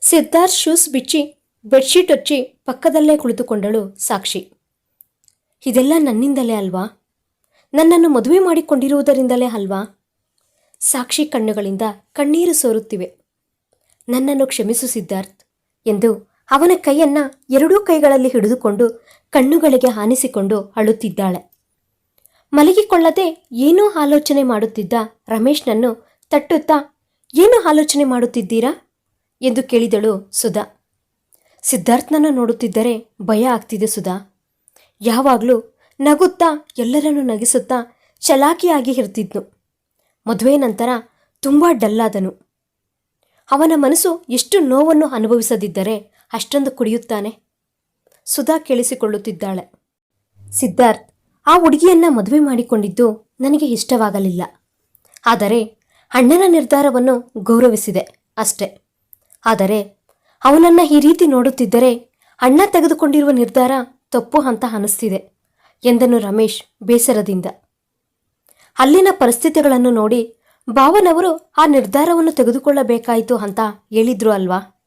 ಸಿದ್ಧಾರ್ಥ್ ಶೂಸ್ ಬಿಚ್ಚಿ ಬೆಡ್ಶೀಟ್ ಹಚ್ಚಿ ಪಕ್ಕದಲ್ಲೇ ಕುಳಿತುಕೊಂಡಳು ಸಾಕ್ಷಿ. ಇದೆಲ್ಲ ನನ್ನಿಂದಲೇ ಅಲ್ವಾ? ನನ್ನನ್ನು ಮದುವೆ ಮಾಡಿಕೊಂಡಿರುವುದರಿಂದಲೇ ಅಲ್ವಾ? ಸಾಕ್ಷಿ ಕಣ್ಣುಗಳಿಂದ ಕಣ್ಣೀರು ಸೋರುತ್ತಿವೆ. ನನ್ನನ್ನು ಕ್ಷಮಿಸು ಸಿದ್ಧಾರ್ಥ್ ಎಂದು ಅವನ ಕೈಯನ್ನ ಎರಡೂ ಕೈಗಳಲ್ಲಿ ಹಿಡಿದುಕೊಂಡು ಕಣ್ಣುಗಳಿಗೆ ಹಾನಿಸಿಕೊಂಡು ಅಳುತ್ತಿದ್ದಾಳೆ. ಮಲಗಿಕೊಳ್ಳದೆ ಏನೂ ಆಲೋಚನೆ ಮಾಡುತ್ತಿದ್ದ ರಮೇಶ್ನನ್ನು ತಟ್ಟುತ್ತಾ ಏನು ಆಲೋಚನೆ ಮಾಡುತ್ತಿದ್ದೀರಾ? ಎಂದು ಕೇಳಿದಳು ಸುಧಾ. ಸಿದ್ಧಾರ್ಥನನ್ನು ನೋಡುತ್ತಿದ್ದರೆ ಭಯ ಆಗ್ತಿದೆ ಸುಧಾ. ಯಾವಾಗಲೂ ನಗುತ್ತಾ ಎಲ್ಲರನ್ನೂ ನಗಿಸುತ್ತಾ ಚಲಾಕಿಯಾಗಿ ಇರ್ತಿದ್ನು. ಮದುವೆ ನಂತರ ತುಂಬ ಡಲ್ಲಾದನು ಅವನ ಮನಸ್ಸು ಎಷ್ಟು ನೋವನ್ನು ಅನುಭವಿಸದಿದ್ದರೆ ಅಷ್ಟೊಂದು ಕುಡಿಯುತ್ತಾನೆ? ಸುಧಾ ಕೇಳಿಸಿಕೊಳ್ಳುತ್ತಿದ್ದಾಳೆ. ಸಿದ್ಧಾರ್ಥ್, ಆ ಹುಡುಗಿಯನ್ನ ಮದುವೆ ಮಾಡಿಕೊಂಡಿದ್ದು ನನಗೆ ಇಷ್ಟವಾಗಲಿಲ್ಲ. ಆದರೆ ಅಣ್ಣನ ನಿರ್ಧಾರವನ್ನು ಗೌರವಿಸಿದೆ ಅಷ್ಟೆ. ಆದರೆ ಅವನನ್ನ ಈ ರೀತಿ ನೋಡುತ್ತಿದ್ದರೆ ಅಣ್ಣ ತೆಗೆದುಕೊಂಡಿರುವ ನಿರ್ಧಾರ ತಪ್ಪು ಅಂತ ಅನಿಸ್ತಿದೆ ಎಂದನು ರಮೇಶ್ ಬೇಸರದಿಂದ. ಅಲ್ಲಿನ ಪರಿಸ್ಥಿತಿಗಳನ್ನು ನೋಡಿ ಭಾವನವರು ಆ ನಿರ್ಧಾರವನ್ನು ತೆಗೆದುಕೊಳ್ಳಬೇಕಾಯಿತು ಅಂತ ಹೇಳಿದ್ರು ಅಲ್ವಾ?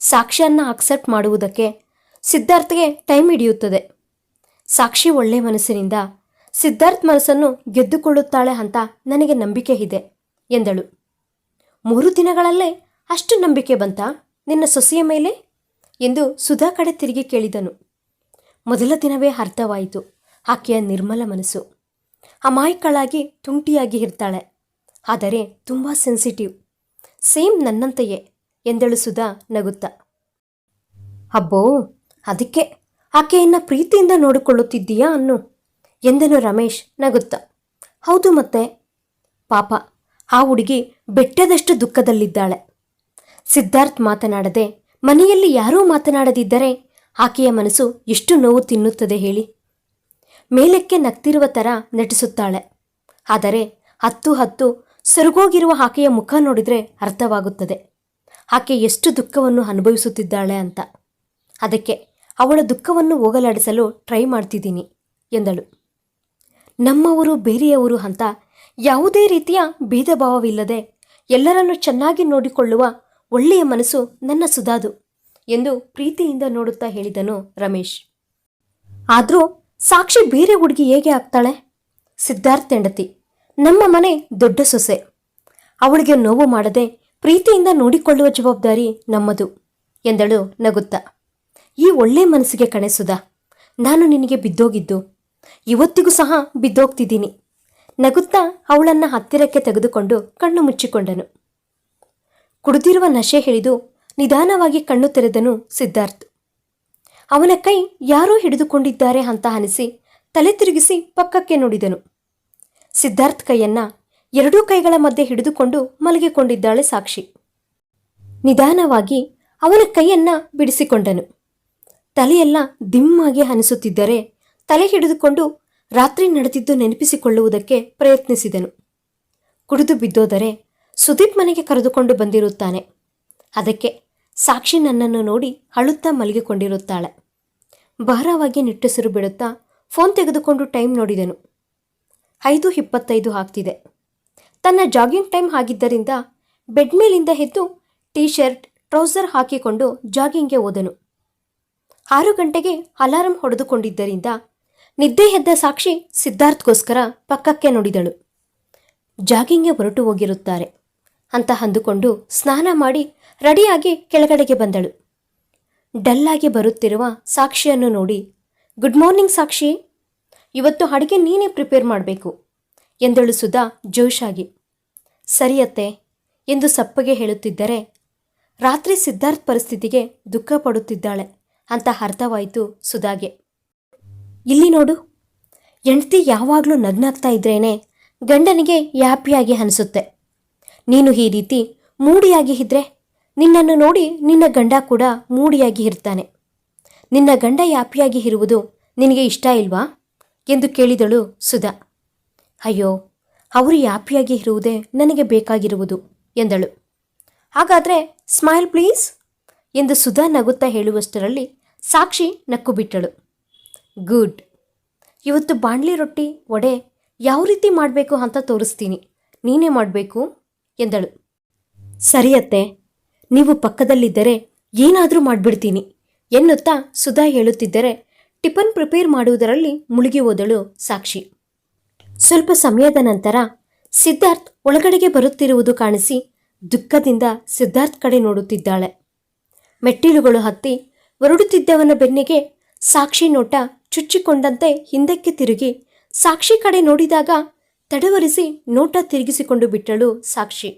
ಸಾಕ್ಷಿಯನ್ನು ಅಕ್ಸೆಪ್ಟ್ ಮಾಡುವುದಕ್ಕೆ ಸಿದ್ಧಾರ್ಥ್ಗೆ ಟೈಮ್ ಹಿಡಿಯುತ್ತದೆ. ಸಾಕ್ಷಿ ಒಳ್ಳೆ ಮನಸ್ಸಿನಿಂದ ಸಿದ್ಧಾರ್ಥ್ ಮನಸ್ಸನ್ನು ಗೆದ್ದುಕೊಳ್ಳುತ್ತಾಳೆ ಅಂತ ನನಗೆ ನಂಬಿಕೆ ಇದೆ. ಎಂದಳು. ಮೂರು ದಿನಗಳಲ್ಲೇ ಅಷ್ಟು ನಂಬಿಕೆ ಬಂತಾ ನಿನ್ನ ಸೊಸೆಯ ಮೇಲೆ? ಎಂದು ಸುಧಾ ಕಡೆ ತಿರುಗಿ ಕೇಳಿದನು. ಮೊದಲ ದಿನವೇ ಅರ್ಥವಾಯಿತು ಆಕೆಯ ನಿರ್ಮಲ ಮನಸ್ಸು. ಅಮಾಯಕಳಾಗಿ ತುಂಟಿಯಾಗಿ ಇರ್ತಾಳೆ, ಆದರೆ ತುಂಬ ಸೆನ್ಸಿಟಿವ್ ಸೇಮ್ ನನ್ನಂತೆಯೇ ಎಂದಳು ಸುಧಾ ನಗುತ್ತಾ. ಅಬ್ಬೋ, ಅದಕ್ಕೆ ಆಕೆಯನ್ನ ಪ್ರೀತಿಯಿಂದ ನೋಡಿಕೊಳ್ಳುತ್ತಿದ್ದೀಯಾ ಅನ್ನು? ಎಂದನು ರಮೇಶ್ ನಗುತ್ತಾ. ಹೌದು ಮತ್ತೆ. ಪಾಪ ಆ ಹುಡುಗಿ ಬೆಟ್ಟದಷ್ಟು ದುಃಖದಲ್ಲಿದ್ದಾಳೆ. ಸಿದ್ಧಾರ್ಥ್ ಮಾತನಾಡದೆ ಮನೆಯಲ್ಲಿ ಯಾರೂ ಮಾತನಾಡದಿದ್ದರೆ ಆಕೆಯ ಮನಸ್ಸು ಎಷ್ಟು ನೋವು ತಿನ್ನುತ್ತದೆ ಹೇಳಿ. ಮೇಲಕ್ಕೆ ನಗ್ತಿರುವ ಥರ ನಟಿಸುತ್ತಾಳೆ. ಆದರೆ ಹತ್ತು ಹತ್ತು ಸೊರಗೋಗಿರುವ ಆಕೆಯ ಮುಖ ನೋಡಿದರೆ ಅರ್ಥವಾಗುತ್ತದೆ. ಆಕೆ ಎಷ್ಟು ದುಃಖವನ್ನು ಅನುಭವಿಸುತ್ತಿದ್ದಾಳೆ ಅಂತ. ಅದಕ್ಕೆ ಅವಳ ದುಃಖವನ್ನು ಹೋಗಲಾಡಿಸಲು ಟ್ರೈ ಮಾಡ್ತಿದ್ದೀನಿ ಎಂದಳು. ನಮ್ಮವರು ಬೇರೆಯವರು ಅಂತ ಯಾವುದೇ ರೀತಿಯ ಭೇದಭಾವವಿಲ್ಲದೆ ಎಲ್ಲರನ್ನು ಚೆನ್ನಾಗಿ ನೋಡಿಕೊಳ್ಳುವ ಒಳ್ಳೆಯ ಮನಸ್ಸು ನನ್ನ ಸುಧಾದು ಎಂದು ಪ್ರೀತಿಯಿಂದ ನೋಡುತ್ತಾ ಹೇಳಿದನು ರಮೇಶ್. ಆದರೂ ಸಾಕ್ಷಿ ಬೇರೆ ಹುಡುಗಿ ಹೇಗೆ ಆಗ್ತಾಳೆ? ಸಿದ್ಧಾರ್ಥ್ ಹೆಂಡತಿ, ನಮ್ಮ ಮನೆ ದೊಡ್ಡ ಸೊಸೆ. ಅವಳಿಗೆ ನೋವು ಮಾಡದೆ ಪ್ರೀತಿಯಿಂದ ನೋಡಿಕೊಳ್ಳುವ ಜವಾಬ್ದಾರಿ ನಮ್ಮದು ಎಂದಳು ನಗುತ್ತಾ. ಈ ಒಳ್ಳೆ ಮನಸ್ಸಿಗೆ ಕಣೆ ನಾನು ನಿನಗೆ ಬಿದ್ದೋಗಿದ್ದು, ಇವತ್ತಿಗೂ ಸಹ ಬಿದ್ದೋಗ್ತಿದ್ದೀನಿ. ನಗುತ್ತಾ ಅವಳನ್ನ ಹತ್ತಿರಕ್ಕೆ ತೆಗೆದುಕೊಂಡು ಕಣ್ಣು ಮುಚ್ಚಿಕೊಂಡನು. ಕುಡಿದಿರುವ ನಶೆ ಹಿಡಿದು ನಿಧಾನವಾಗಿ ಕಣ್ಣು ತೆರೆದನು ಸಿದ್ಧಾರ್ಥ್. ಅವನ ಕೈ ಯಾರೋ ಹಿಡಿದುಕೊಂಡಿದ್ದಾರೆ ಅಂತ ಅನಿಸಿ ತಲೆ ತಿರುಗಿಸಿ ಪಕ್ಕಕ್ಕೆ ನೋಡಿದನು. ಸಿದ್ಧಾರ್ಥ್ ಕೈಯನ್ನ ಎರಡೂ ಕೈಗಳ ಮಧ್ಯೆ ಹಿಡಿದುಕೊಂಡು ಮಲಗಿಕೊಂಡಿದ್ದಾಳೆ ಸಾಕ್ಷಿ. ನಿಧಾನವಾಗಿ ಅವನ ಕೈಯನ್ನ ಬಿಡಿಸಿಕೊಂಡನು. ತಲೆಯೆಲ್ಲ ದಿಮ್ಮಾಗಿ ಅನಿಸುತ್ತಿದ್ದರೆ ತಲೆ ಹಿಡಿದುಕೊಂಡು ರಾತ್ರಿ ನಡೆದಿದ್ದು ನೆನಪಿಸಿಕೊಳ್ಳುವುದಕ್ಕೆ ಪ್ರಯತ್ನಿಸಿದನು. ಕುಡಿದು ಬಿದ್ದೋದರೆ ಸುದೀಪ್ ಮನೆಗೆ ಕರೆದುಕೊಂಡು ಬಂದಿರುತ್ತಾನೆ. ಅದಕ್ಕೆ ಸಾಕ್ಷಿ ನನ್ನನ್ನು ನೋಡಿ ಅಳುತ್ತಾ ಮಲಗಿಕೊಂಡಿರುತ್ತಾಳೆ. ಭಾರವಾಗಿ ನಿಟ್ಟುಸಿರು ಬಿಡುತ್ತಾ ಫೋನ್ ತೆಗೆದುಕೊಂಡು ಟೈಮ್ ನೋಡಿದನು. ಐದು ಇಪ್ಪತ್ತೈದು ಆಗ್ತಿದೆ. ತನ್ನ ಜಾಗಿಂಗ್ ಟೈಮ್ ಆಗಿದ್ದರಿಂದ ಬೆಡ್ ಮೇಲಿಂದ ಎದ್ದು ಟೀ ಶರ್ಟ್ ಟ್ರೌಸರ್ ಹಾಕಿಕೊಂಡು ಜಾಗಿಂಗ್ಗೆ ಹೋದನು. ಆರು ಗಂಟೆಗೆ ಅಲಾರಂ ಹೊಡೆದುಕೊಂಡಿದ್ದರಿಂದ ನಿದ್ದೆ ಎದ್ದ ಸಾಕ್ಷಿ ಸಿದ್ಧಾರ್ಥ್ಗೋಸ್ಕರ ಪಕ್ಕಕ್ಕೆ ನುಡಿದಳು. ಜಾಗಿಂಗ್ಗೆ ಹೊರಟು ಹೋಗಿರುತ್ತಾರೆ. ಅಂತ ಅಂದುಕೊಂಡು ಸ್ನಾನ ಮಾಡಿ ರೆಡಿಯಾಗಿ ಕೆಳಗಡೆಗೆ ಬಂದಳು. ಡಲ್ಲಾಗಿ ಬರುತ್ತಿರುವ ಸಾಕ್ಷಿಯನ್ನು ನೋಡಿ, ಗುಡ್ ಮಾರ್ನಿಂಗ್ ಸಾಕ್ಷಿ. ಇವತ್ತು ಅಡುಗೆ ನೀನೇ ಪ್ರಿಪೇರ್ ಮಾಡಬೇಕು, ಎಂದಳು ಸುಧಾ ಜೋಶಾಗಿ. ಸರಿಯತ್ತೆ ಎಂದು ಸಪ್ಪಗೆ ಹೇಳುತ್ತಿದ್ದರೆ, ರಾತ್ರಿ ಸಿದ್ಧಾರ್ಥ್ ಪರಿಸ್ಥಿತಿಗೆ ದುಃಖ ಪಡುತ್ತಿದ್ದಾಳೆ, ಅಂತ ಅರ್ಥವಾಯಿತು ಸುಧಾಗೆ. ಇಲ್ಲಿ ನೋಡು. ಹೆಂಡತಿ ಯಾವಾಗಲೂ ನಗ್ನಾಗ್ತಾ ಇದ್ರೇನೆ ಗಂಡನಿಗೆ ಯಾಪಿಯಾಗಿ ಅನಿಸುತ್ತೆ. ನೀನು ಈ ರೀತಿ ಮೂಡಿಯಾಗಿ ಇದ್ರೆ ನಿನ್ನನ್ನು ನೋಡಿ ನಿನ್ನ ಗಂಡ ಕೂಡ ಮೂಡಿಯಾಗಿ ಇರ್ತಾನೆ. ನಿನ್ನ ಗಂಡ ಯಾಪಿಯಾಗಿ ಇರುವುದು ನಿನಗೆ ಇಷ್ಟ ಇಲ್ವಾ? ಎಂದು ಕೇಳಿದಳು ಸುಧಾ. ಅಯ್ಯೋ, ಅವರು ಯಾಪಿಯಾಗಿ ಇರುವುದೇ ನನಗೆ ಬೇಕಾಗಿರುವುದು ಎಂದಳು. ಹಾಗಾದರೆ ಸ್ಮೈಲ್ ಪ್ಲೀಸ್? ಎಂದು ಸುಧಾ ನಗುತ್ತಾ ಹೇಳುವಷ್ಟರಲ್ಲಿ ಸಾಕ್ಷಿ ನಕ್ಕು ಬಿಟ್ಟಳು. ಗುಡ್. ಇವತ್ತು ಬಾಣ್ಲಿ ರೊಟ್ಟಿ, ವಡೆ ಯಾವ ರೀತಿ ಮಾಡಬೇಕು ಅಂತ ತೋರಿಸ್ತೀನಿ. ನೀನೇ ಮಾಡಬೇಕು? ಎಂದಳು. ಸರಿಯತ್ತೆ ನೀವು ಪಕ್ಕದಲ್ಲಿದ್ದರೆ ಏನಾದರೂ ಮಾಡಿಬಿಡ್ತೀನಿ. ಎನ್ನುತ್ತಾ ಸುಧಾ ಹೇಳುತ್ತಿದ್ದರೆ ಟಿಫನ್ ಪ್ರಿಪೇರ್ ಮಾಡುವುದರಲ್ಲಿ ಮುಳುಗಿ ಹೋದಳು ಸಾಕ್ಷಿ. ಸ್ವಲ್ಪ ಸಮಯದ ನಂತರ ಸಿದ್ಧಾರ್ಥ್ ಒಳಗಡೆಗೆ ಬರುತ್ತಿರುವುದು ಕಾಣಿಸಿ ದುಃಖದಿಂದ ಸಿದ್ಧಾರ್ಥ್ ಕಡೆ ನೋಡುತ್ತಿದ್ದಾಳೆ. ಮೆಟ್ಟಿಲುಗಳು ಹತ್ತಿ ಹೊರಡುತ್ತಿದ್ದವನ ಬೆನ್ನಿಗೆ ಸಾಕ್ಷಿ ನೋಟ ಚುಚ್ಚಿಕೊಂಡಂತೆ ಹಿಂದಕ್ಕೆ ತಿರುಗಿ ಸಾಕ್ಷಿ ಕಡೆ ನೋಡಿದಾಗ ತಡವರಿಸಿ ನೋಟ ತಿರುಗಿಸಿಕೊಂಡು ಬಿಟ್ಟಳು ಸಾಕ್ಷಿ.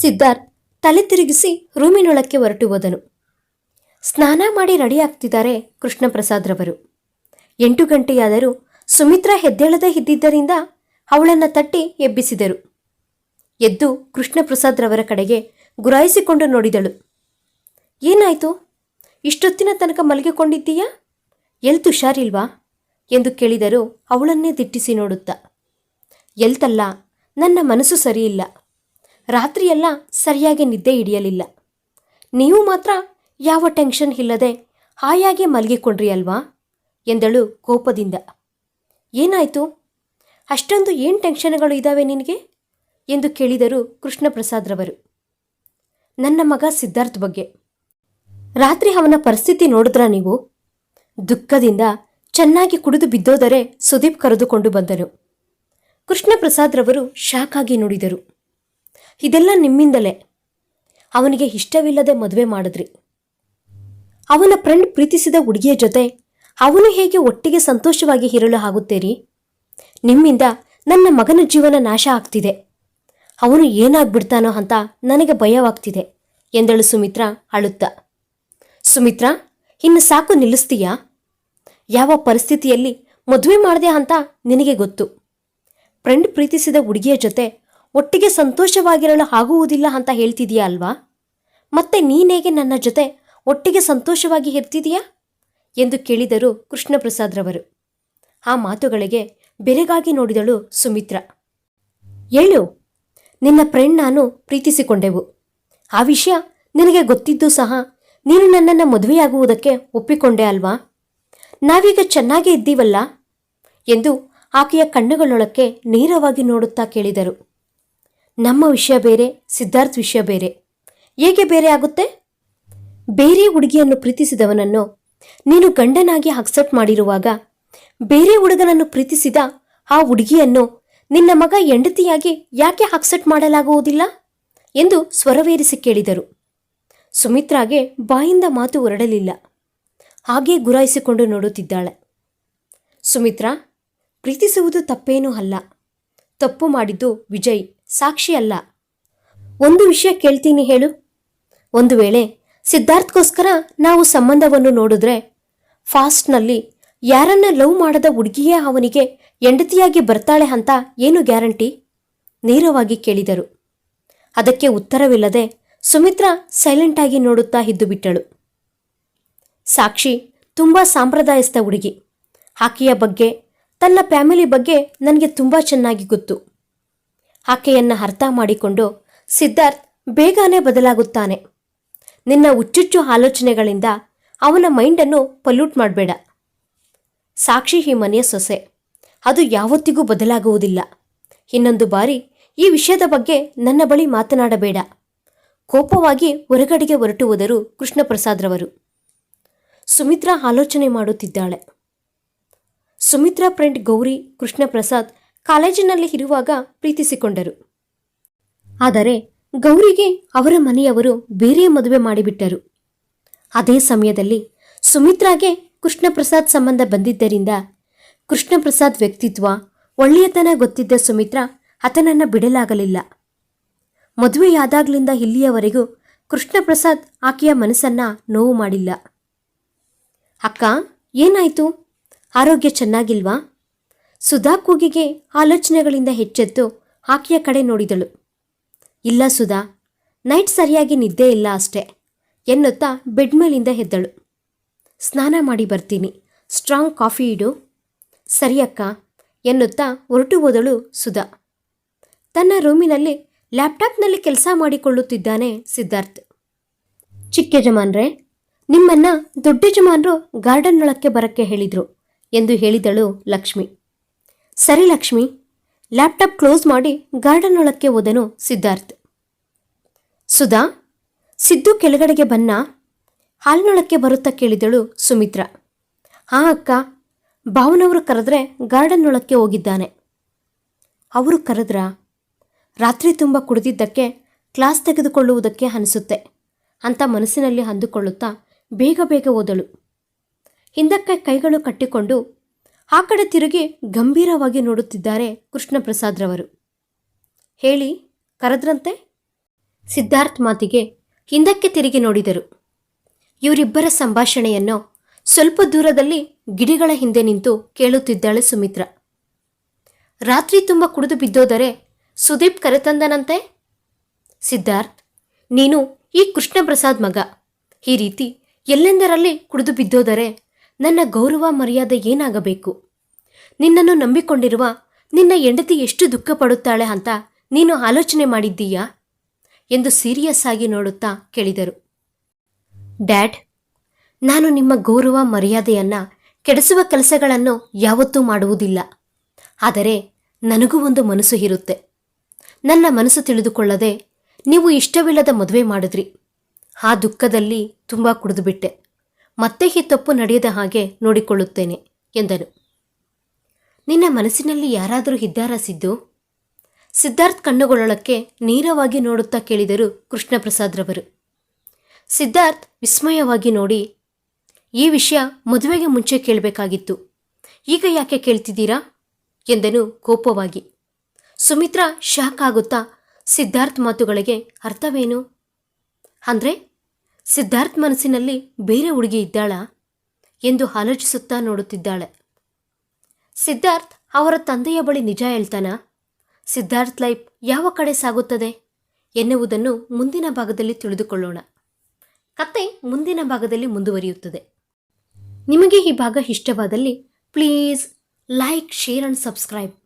ಸಿದ್ಧಾರ್ಥ್ ತಲೆ ತಿರುಗಿಸಿ ರೂಮಿನೊಳಕ್ಕೆ ಹೊರಟು ಹೋದನು. ಸ್ನಾನ ಮಾಡಿ ರೆಡಿ ಆಗ್ತಿದ್ದಾರೆ ಕೃಷ್ಣಪ್ರಸಾದ್ರವರು. ಎಂಟು ಗಂಟೆಯಾದರೂ ಸುಮಿತ್ರಾ ಹೆದ್ದೇಳದೇ ಇದ್ದಿದ್ದರಿಂದ ಅವಳನ್ನು ತಟ್ಟಿ ಎಬ್ಬಿಸಿದರು. ಎದ್ದು ಕೃಷ್ಣಪ್ರಸಾದ್ರವರ ಕಡೆಗೆ ಗುರಾಯಿಸಿಕೊಂಡು ನೋಡಿದಳು. ಏನಾಯ್ತು? ಇಷ್ಟೊತ್ತಿನ ತನಕ ಮಲಗಿಕೊಂಡಿದ್ದೀಯಾ? ಎಲ್ತು ತುಷಾರಿಲ್ವಾ ಎಂದು ಕೇಳಿದರು ಅವಳನ್ನೇ ದಿಟ್ಟಿಸಿ ನೋಡುತ್ತಾ. ಎಲ್ತಲ್ಲ, ನನ್ನ ಮನಸ್ಸು ಸರಿಯಿಲ್ಲ. ರಾತ್ರಿಯೆಲ್ಲ ಸರಿಯಾಗಿ ನಿದ್ದೆ ಹಿಡಿಯಲಿಲ್ಲ. ನೀವು ಮಾತ್ರ ಯಾವ ಟೆನ್ಷನ್ ಇಲ್ಲದೆ ಹಾಯಾಗಿ ಮಲಗಿಕೊಂಡ್ರಿ ಅಲ್ವಾ? ಎಂದಳು ಕೋಪದಿಂದ. ಏನಾಯಿತು? ಅಷ್ಟೊಂದು ಏನು ಟೆನ್ಷನ್ಗಳು ಇದ್ದಾವೆ ನಿನಗೆ? ಎಂದು ಕೇಳಿದರು ಕೃಷ್ಣಪ್ರಸಾದ್ರವರು. ನನ್ನ ಮಗ ಸಿದ್ಧಾರ್ಥ್ ಬಗ್ಗೆ. ರಾತ್ರಿ ಅವನ ಪರಿಸ್ಥಿತಿ ನೋಡಿದ್ರ ನೀವು? ದುಃಖದಿಂದ ಚೆನ್ನಾಗಿ ಕುಡಿದು ಬಿದ್ದೋದರೆ ಸುದೀಪ್ ಕರೆದುಕೊಂಡು ಬಂದರು ಕೃಷ್ಣ ಪ್ರಸಾದ್ರವರು ಶಾಕ್ ಆಗಿ ನೋಡಿದರು. ಇದೆಲ್ಲ ನಿಮ್ಮಿಂದಲೇ. ಅವನಿಗೆ ಇಷ್ಟವಿಲ್ಲದೆ ಮದುವೆ ಮಾಡಿದ್ರಿ. ಅವನ ಫ್ರೆಂಡ್ ಪ್ರೀತಿಸಿದ ಹುಡುಗಿಯ ಜೊತೆ ಅವನು ಹೇಗೆ ಒಟ್ಟಿಗೆ ಸಂತೋಷವಾಗಿ ಇರಲು ಆಗುತ್ತೇರಿ? ನಿಮ್ಮಿಂದ ನನ್ನ ಮಗನ ಜೀವನ ನಾಶ ಆಗ್ತಿದೆ. ಅವನು ಏನಾಗ್ಬಿಡ್ತಾನೋ ಅಂತ ನನಗೆ ಭಯವಾಗ್ತಿದೆ ಎಂದಳು ಸುಮಿತ್ರಾ ಅಳುತ್ತಾ. ಸುಮಿತ್ರಾ ಇನ್ನು ಸಾಕು ನಿಲ್ಲಿಸ್ತೀಯಾ? ಯಾವ ಪರಿಸ್ಥಿತಿಯಲ್ಲಿ ಮದುವೆ ಮಾಡಿದೆ ಅಂತ ನಿನಗೆ ಗೊತ್ತು. ಫ್ರೆಂಡ್ ಪ್ರೀತಿಸಿದ ಹುಡುಗಿಯ ಜೊತೆ ಒಟ್ಟಿಗೆ ಸಂತೋಷವಾಗಿರಲು ಆಗುವುದಿಲ್ಲ ಅಂತ ಹೇಳ್ತಿದೀಯಾ ಅಲ್ವಾ? ಮತ್ತೆ ನೀನೇಗೆ ನನ್ನ ಜೊತೆ ಒಟ್ಟಿಗೆ ಸಂತೋಷವಾಗಿ ಇರ್ತಿದೀಯಾ? ಎಂದು ಕೇಳಿದರು ಕೃಷ್ಣಪ್ರಸಾದ್ರವರು. ಆ ಮಾತುಗಳಿಗೆ ಬೆರೆಗಾಗಿ ನೋಡಿದಳು ಸುಮಿತ್ರ. ಹೇಳು, ನಿನ್ನ ಫ್ರೆಂಡ್ ನಾನು ಪ್ರೀತಿಸಿಕೊಂಡೆವು. ಆ ವಿಷಯ ನಿನಗೆ ಗೊತ್ತಿದ್ದು ಸಹ ನೀನು ನನ್ನನ್ನು ಮದುವೆಯಾಗುವುದಕ್ಕೆ ಒಪ್ಪಿಕೊಂಡೆ ಅಲ್ವಾ? ನಾವೀಗ ಚೆನ್ನಾಗೇ ಇದ್ದೀವಲ್ಲ? ಎಂದು ಆಕೆಯ ಕಣ್ಣುಗಳೊಳಕ್ಕೆ ನೇರವಾಗಿ ನೋಡುತ್ತಾ ಕೇಳಿದರು. ನಮ್ಮ ವಿಷಯ ಬೇರೆ, ಸಿದ್ಧಾರ್ಥ್ ವಿಷಯ ಬೇರೆ. ಹೇಗೆ ಬೇರೆ ಆಗುತ್ತೆ? ಬೇರೆ ಹುಡುಗಿಯನ್ನು ಪ್ರೀತಿಸಿದವನನ್ನು ನೀನು ಗಂಡನಾಗಿ ಅಕ್ಸೆಪ್ಟ್ ಮಾಡಿರುವಾಗ ಬೇರೆ ಹುಡುಗನನ್ನು ಪ್ರೀತಿಸಿದ ಆ ಹುಡುಗಿಯನ್ನು ನಿನ್ನ ಮಗ ಹೆಂಡತಿಯಾಗಿ ಯಾಕೆ ಅಕ್ಸೆಪ್ಟ್ ಮಾಡಲಾಗುವುದಿಲ್ಲ? ಎಂದು ಸ್ವರವೇರಿಸಿ ಕೇಳಿದರು. ಸುಮಿತ್ರಾಗೆ ಬಾಯಿಂದ ಮಾತು ಹೊರಡಲಿಲ್ಲ. ಹಾಗೇ ಗುರಾಯಿಸಿಕೊಂಡು ನೋಡುತ್ತಿದ್ದಾಳೆ. ಸುಮಿತ್ರಾ, ಪ್ರೀತಿಸುವುದು ತಪ್ಪೇನೂ ಅಲ್ಲ. ತಪ್ಪು ಮಾಡಿದ್ದು ವಿಜಯ್, ಸಾಕ್ಷಿ ಅಲ್ಲ. ಒಂದು ವಿಷಯ ಕೇಳ್ತೀನಿ ಹೇಳು. ಒಂದು ವೇಳೆ ಸಿದ್ಧಾರ್ಥ್ಗೋಸ್ಕರ ನಾವು ಸಂಬಂಧವನ್ನು ನೋಡಿದ್ರೆ, ಫಾಸ್ಟ್ನಲ್ಲಿ ಯಾರನ್ನ ಲವ್ ಮಾಡದ ಹುಡುಗಿಯೇ ಅವನಿಗೆ ಹೆಂಡತಿಯಾಗಿ ಬರ್ತಾಳೆ ಅಂತ ಏನು ಗ್ಯಾರಂಟಿ? ನೇರವಾಗಿ ಕೇಳಿದರು. ಅದಕ್ಕೆ ಉತ್ತರವಿಲ್ಲದೆ ಸುಮಿತ್ರಾ ಸೈಲೆಂಟಾಗಿ ನೋಡುತ್ತಾ ಇದ್ದು ಬಿಟ್ಟಳು. ಸಾಕ್ಷಿ ತುಂಬ ಸಾಂಪ್ರದಾಯಸ್ಥ ಹುಡುಗಿ. ಆಕೆಯ ಬಗ್ಗೆ, ತನ್ನ ಫ್ಯಾಮಿಲಿ ಬಗ್ಗೆ ನನಗೆ ತುಂಬ ಚೆನ್ನಾಗಿ ಗೊತ್ತು. ಆಕೆಯನ್ನು ಅರ್ಥ ಮಾಡಿಕೊಂಡು ಸಿದ್ಧಾರ್ಥ್ ಬೇಗನೆ ಬದಲಾಗುತ್ತಾನೆ. ನಿನ್ನ ಹುಚ್ಚುಚ್ಚು ಆಲೋಚನೆಗಳಿಂದ ಅವನ ಮೈಂಡನ್ನು ಪಲ್ಯೂಟ್ ಮಾಡಬೇಡ. ಸಾಕ್ಷಿ ಈ ಮನೆಯ ಸೊಸೆ. ಅದು ಯಾವತ್ತಿಗೂ ಬದಲಾಗುವುದಿಲ್ಲ. ಇನ್ನೊಂದು ಬಾರಿ ಈ ವಿಷಯದ ಬಗ್ಗೆ ನನ್ನ ಬಳಿ ಮಾತನಾಡಬೇಡ. ಕೋಪವಾಗಿ ಹೊರಗಡೆಗೆ ಹೊರಟುವುದರು ಕೃಷ್ಣಪ್ರಸಾದ್ರವರು. ಕೃಷ್ಣ ಸುಮಿತ್ರಾ ಆಲೋಚನೆ ಮಾಡುತ್ತಿದ್ದಾಳೆ. ಸುಮಿತ್ರಾ ಫ್ರೆಂಡ್ ಗೌರಿ ಕೃಷ್ಣಪ್ರಸಾದ್ ಕಾಲೇಜಿನಲ್ಲಿ ಇರುವಾಗ ಪ್ರೀತಿಸಿಕೊಂಡರು. ಆದರೆ ಗೌರಿಗೆ ಅವರ ಮನೆಯವರು ಬೇರೆ ಮದುವೆ ಮಾಡಿಬಿಟ್ಟರು. ಅದೇ ಸಮಯದಲ್ಲಿ ಸುಮಿತ್ರಾಗೆ ಕೃಷ್ಣಪ್ರಸಾದ್ ಸಂಬಂಧ ಬಂದಿದ್ದರಿಂದ ಕೃಷ್ಣಪ್ರಸಾದ್ ವ್ಯಕ್ತಿತ್ವ ಒಳ್ಳೆಯತನ ಗೊತ್ತಿದ್ದ ಸುಮಿತ್ರಾ ಆತನನ್ನು ಬಿಡಲಾಗಲಿಲ್ಲ. ಮದುವೆಯಾದಾಗ್ಲಿಂದ ಇಲ್ಲಿಯವರೆಗೂ ಕೃಷ್ಣ ಪ್ರಸಾದ್ ಆಕೆಯ ಮನಸ್ಸನ್ನ ನೋವು ಮಾಡಿಲ್ಲ. ಅಕ್ಕ, ಏನಾಯ್ತು? ಆರೋಗ್ಯ ಚೆನ್ನಾಗಿಲ್ವಾ? ಸುಧಾ ಕೂಗಿಗೆ ಆಲೋಚನೆಗಳಿಂದ ಹೆಚ್ಚೆದ್ದು ಆಕೆಯ ಕಡೆ ನೋಡಿದಳು. ಇಲ್ಲ ಸುಧಾ, ನೈಟ್ ಸರಿಯಾಗಿ ನಿದ್ದೆ ಇಲ್ಲ ಅಷ್ಟೇ, ಎನ್ನುತ್ತಾ ಬೆಡ್ ಮೇಲಿಂದ ಎದ್ದಳು. ಸ್ನಾನ ಮಾಡಿ ಬರ್ತೀನಿ, ಸ್ಟ್ರಾಂಗ್ ಕಾಫಿ ಇಡು. ಸರಿಯಕ್ಕ ಎನ್ನುತ್ತಾ ಹೊರಟು ಹೋದಳು ಸುಧಾ. ತನ್ನ ರೂಮಿನಲ್ಲಿ ಲ್ಯಾಪ್ಟಾಪ್ನಲ್ಲಿ ಕೆಲಸ ಮಾಡಿಕೊಳ್ಳುತ್ತಿದ್ದಾನೆ ಸಿದ್ಧಾರ್ಥ್. ಚಿಕ್ಕ ಯಜಮಾನ್ರೇ, ನಿಮ್ಮನ್ನ ದೊಡ್ಡ ಯಜಮಾನ್ರು ಗಾರ್ಡನ್ ಒಳಕ್ಕೆ ಬರಕ್ಕೆ ಹೇಳಿದ್ರು ಎಂದು ಹೇಳಿದಳು ಲಕ್ಷ್ಮಿ. ಸರಿ ಲಕ್ಷ್ಮಿ, ಲ್ಯಾಪ್ಟಾಪ್ ಕ್ಲೋಸ್ ಮಾಡಿ ಗಾರ್ಡನ್ ಒಳಕ್ಕೆ ಹೋದನು ಸಿದ್ಧಾರ್ಥ್. ಸುಧಾ, ಸಿದ್ದು ಕೆಳಗಡೆಗೆ ಬನ್ನ, ಹಾಲಿನೊಳಕ್ಕೆ ಬರುತ್ತಾ ಕೇಳಿದಳು ಸುಮಿತ್ರಾ. ಹಾ ಅಕ್ಕ, ಭಾವನವರು ಕರೆದ್ರೆ ಗಾರ್ಡನ್ ಒಳಕ್ಕೆ ಹೋಗಿದ್ದಾನೆ. ಅವರು ಕರೆದ್ರಾ? ರಾತ್ರಿ ತುಂಬ ಕುಡಿದಿದ್ದಕ್ಕೆ ಕ್ಲಾಸ್ ತೆಗೆದುಕೊಳ್ಳುವುದಕ್ಕೆ ಅನಿಸುತ್ತೆ. ಅಂತ ಮನಸ್ಸಿನಲ್ಲಿ ಅಂದುಕೊಳ್ಳುತ್ತಾ ಬೇಗ ಬೇಗ ಓದಳು. ಹಿಂದಕ್ಕೆ ಕೈಗಳು ಕಟ್ಟಿಕೊಂಡು ಆ ಕಡೆ ತಿರುಗಿ ಗಂಭೀರವಾಗಿ ನೋಡುತ್ತಿದ್ದಾರೆ ಕೃಷ್ಣಪ್ರಸಾದ್ರವರು ಹೇಳಿ, ಕರೆದ್ರಂತೆ? ಸಿದ್ಧಾರ್ಥ್ ಮಾತಿಗೆ ಹಿಂದಕ್ಕೆ ತಿರುಗಿ ನೋಡಿದರು. ಇವರಿಬ್ಬರ ಸಂಭಾಷಣೆಯನ್ನು ಸ್ವಲ್ಪ ದೂರದಲ್ಲಿ ಗಿಡಿಗಳ ಹಿಂದೆ ನಿಂತು ಕೇಳುತ್ತಿದ್ದಾಳೆ ಸುಮಿತ್ರ. ರಾತ್ರಿ ತುಂಬ ಕುಡಿದು ಬಿದ್ದೋದರೆ ಸುದೀಪ್ ಕರೆತಂದನಂತೆ? ಸಿದ್ಧಾರ್ಥ್, ನೀನು ಈ ಕೃಷ್ಣ ಪ್ರಸಾದ್ ಮಗ. ಈ ರೀತಿ ಎಲ್ಲೆಂದರಲ್ಲಿ ಕುಡಿದು ಬಿದ್ದೋದರೆ ನನ್ನ ಗೌರವ ಮರ್ಯಾದೆ ಏನಾಗಬೇಕು? ನಿನ್ನನ್ನು ನಂಬಿಕೊಂಡಿರುವ ನಿನ್ನ ಹೆಂಡತಿ ಎಷ್ಟು ದುಃಖ ಪಡುತ್ತಾಳೆ ಅಂತ ನೀನು ಆಲೋಚನೆ ಮಾಡಿದ್ದೀಯಾ? ಎಂದು ಸೀರಿಯಸ್ ಆಗಿ ನೋಡುತ್ತಾ ಕೇಳಿದರು. ಡ್ಯಾಡ್, ನಾನು ನಿಮ್ಮ ಗೌರವ ಮರ್ಯಾದೆಯನ್ನ ಕೆಡಿಸುವ ಕೆಲಸಗಳನ್ನು ಯಾವತ್ತೂ ಮಾಡುವುದಿಲ್ಲ. ಆದರೆ ನನಗೂ ಒಂದು ಮನಸ್ಸು ಇರುತ್ತೆ ನನ್ನ ಮನಸ್ಸು ತಿಳಿದುಕೊಳ್ಳದೆ ನೀವು ಇಷ್ಟವಿಲ್ಲದ ಮದುವೆ ಮಾಡಿದ್ರಿ. ಆ ದುಃಖದಲ್ಲಿ ತುಂಬ ಕುಡಿದುಬಿಟ್ಟೆ. ಮತ್ತೆ ಈ ತಪ್ಪು ನಡೆಯದ ಹಾಗೆ ನೋಡಿಕೊಳ್ಳುತ್ತೇನೆ, ಎಂದನು. ನಿನ್ನ ಮನಸ್ಸಿನಲ್ಲಿ ಯಾರಾದರೂ ಇದ್ದಾರಾ ಸಿದ್ದು? ಸಿದ್ಧಾರ್ಥ್ ಕಣ್ಣುಗೊಳ್ಳಕ್ಕೆ ನೇರವಾಗಿ ನೋಡುತ್ತಾ ಕೇಳಿದರು ಕೃಷ್ಣಪ್ರಸಾದ್ರವರು. ಸಿದ್ಧಾರ್ಥ್ ವಿಸ್ಮಯವಾಗಿ ನೋಡಿ, ಈ ವಿಷಯ ಮದುವೆಗೆ ಮುಂಚೆ ಕೇಳಬೇಕಾಗಿತ್ತು. ಈಗ ಯಾಕೆ ಕೇಳ್ತಿದ್ದೀರಾ? ಎಂದನು ಕೋಪವಾಗಿ. ಸುಮಿತ್ರಾ ಶಾಕ್ ಆಗುತ್ತಾ ಸಿದ್ಧಾರ್ಥ್ ಮಾತುಗಳಿಗೆ ಅರ್ಥವೇನು? ಅಂದ್ರೆ ಸಿದ್ಧಾರ್ಥ್ ಮನಸ್ಸಿನಲ್ಲಿ ಬೇರೆ ಹುಡುಗಿ ಇದ್ದಾಳಾ ಎಂದು ಆಲೋಚಿಸುತ್ತಾ ನೋಡುತ್ತಿದ್ದಾಳೆ. ಸಿದ್ಧಾರ್ಥ್ ಅವರ ತಂದೆಯ ಬಳಿ ನಿಜ ಹೇಳ್ತಾನಾ? ಸಿದ್ಧಾರ್ಥ್ ಲೈಫ್ ಯಾವ ಕಡೆ ಸಾಗುತ್ತದೆ ಎನ್ನುವುದನ್ನು ಮುಂದಿನ ಭಾಗದಲ್ಲಿ ತಿಳಿದುಕೊಳ್ಳೋಣ. ಕತೆ ಮುಂದಿನ ಭಾಗದಲ್ಲಿ ಮುಂದುವರಿಯುತ್ತದೆ. ನಿಮಗೆ ಈ ಭಾಗ ಇಷ್ಟವಾದಲ್ಲಿ please like, share and subscribe.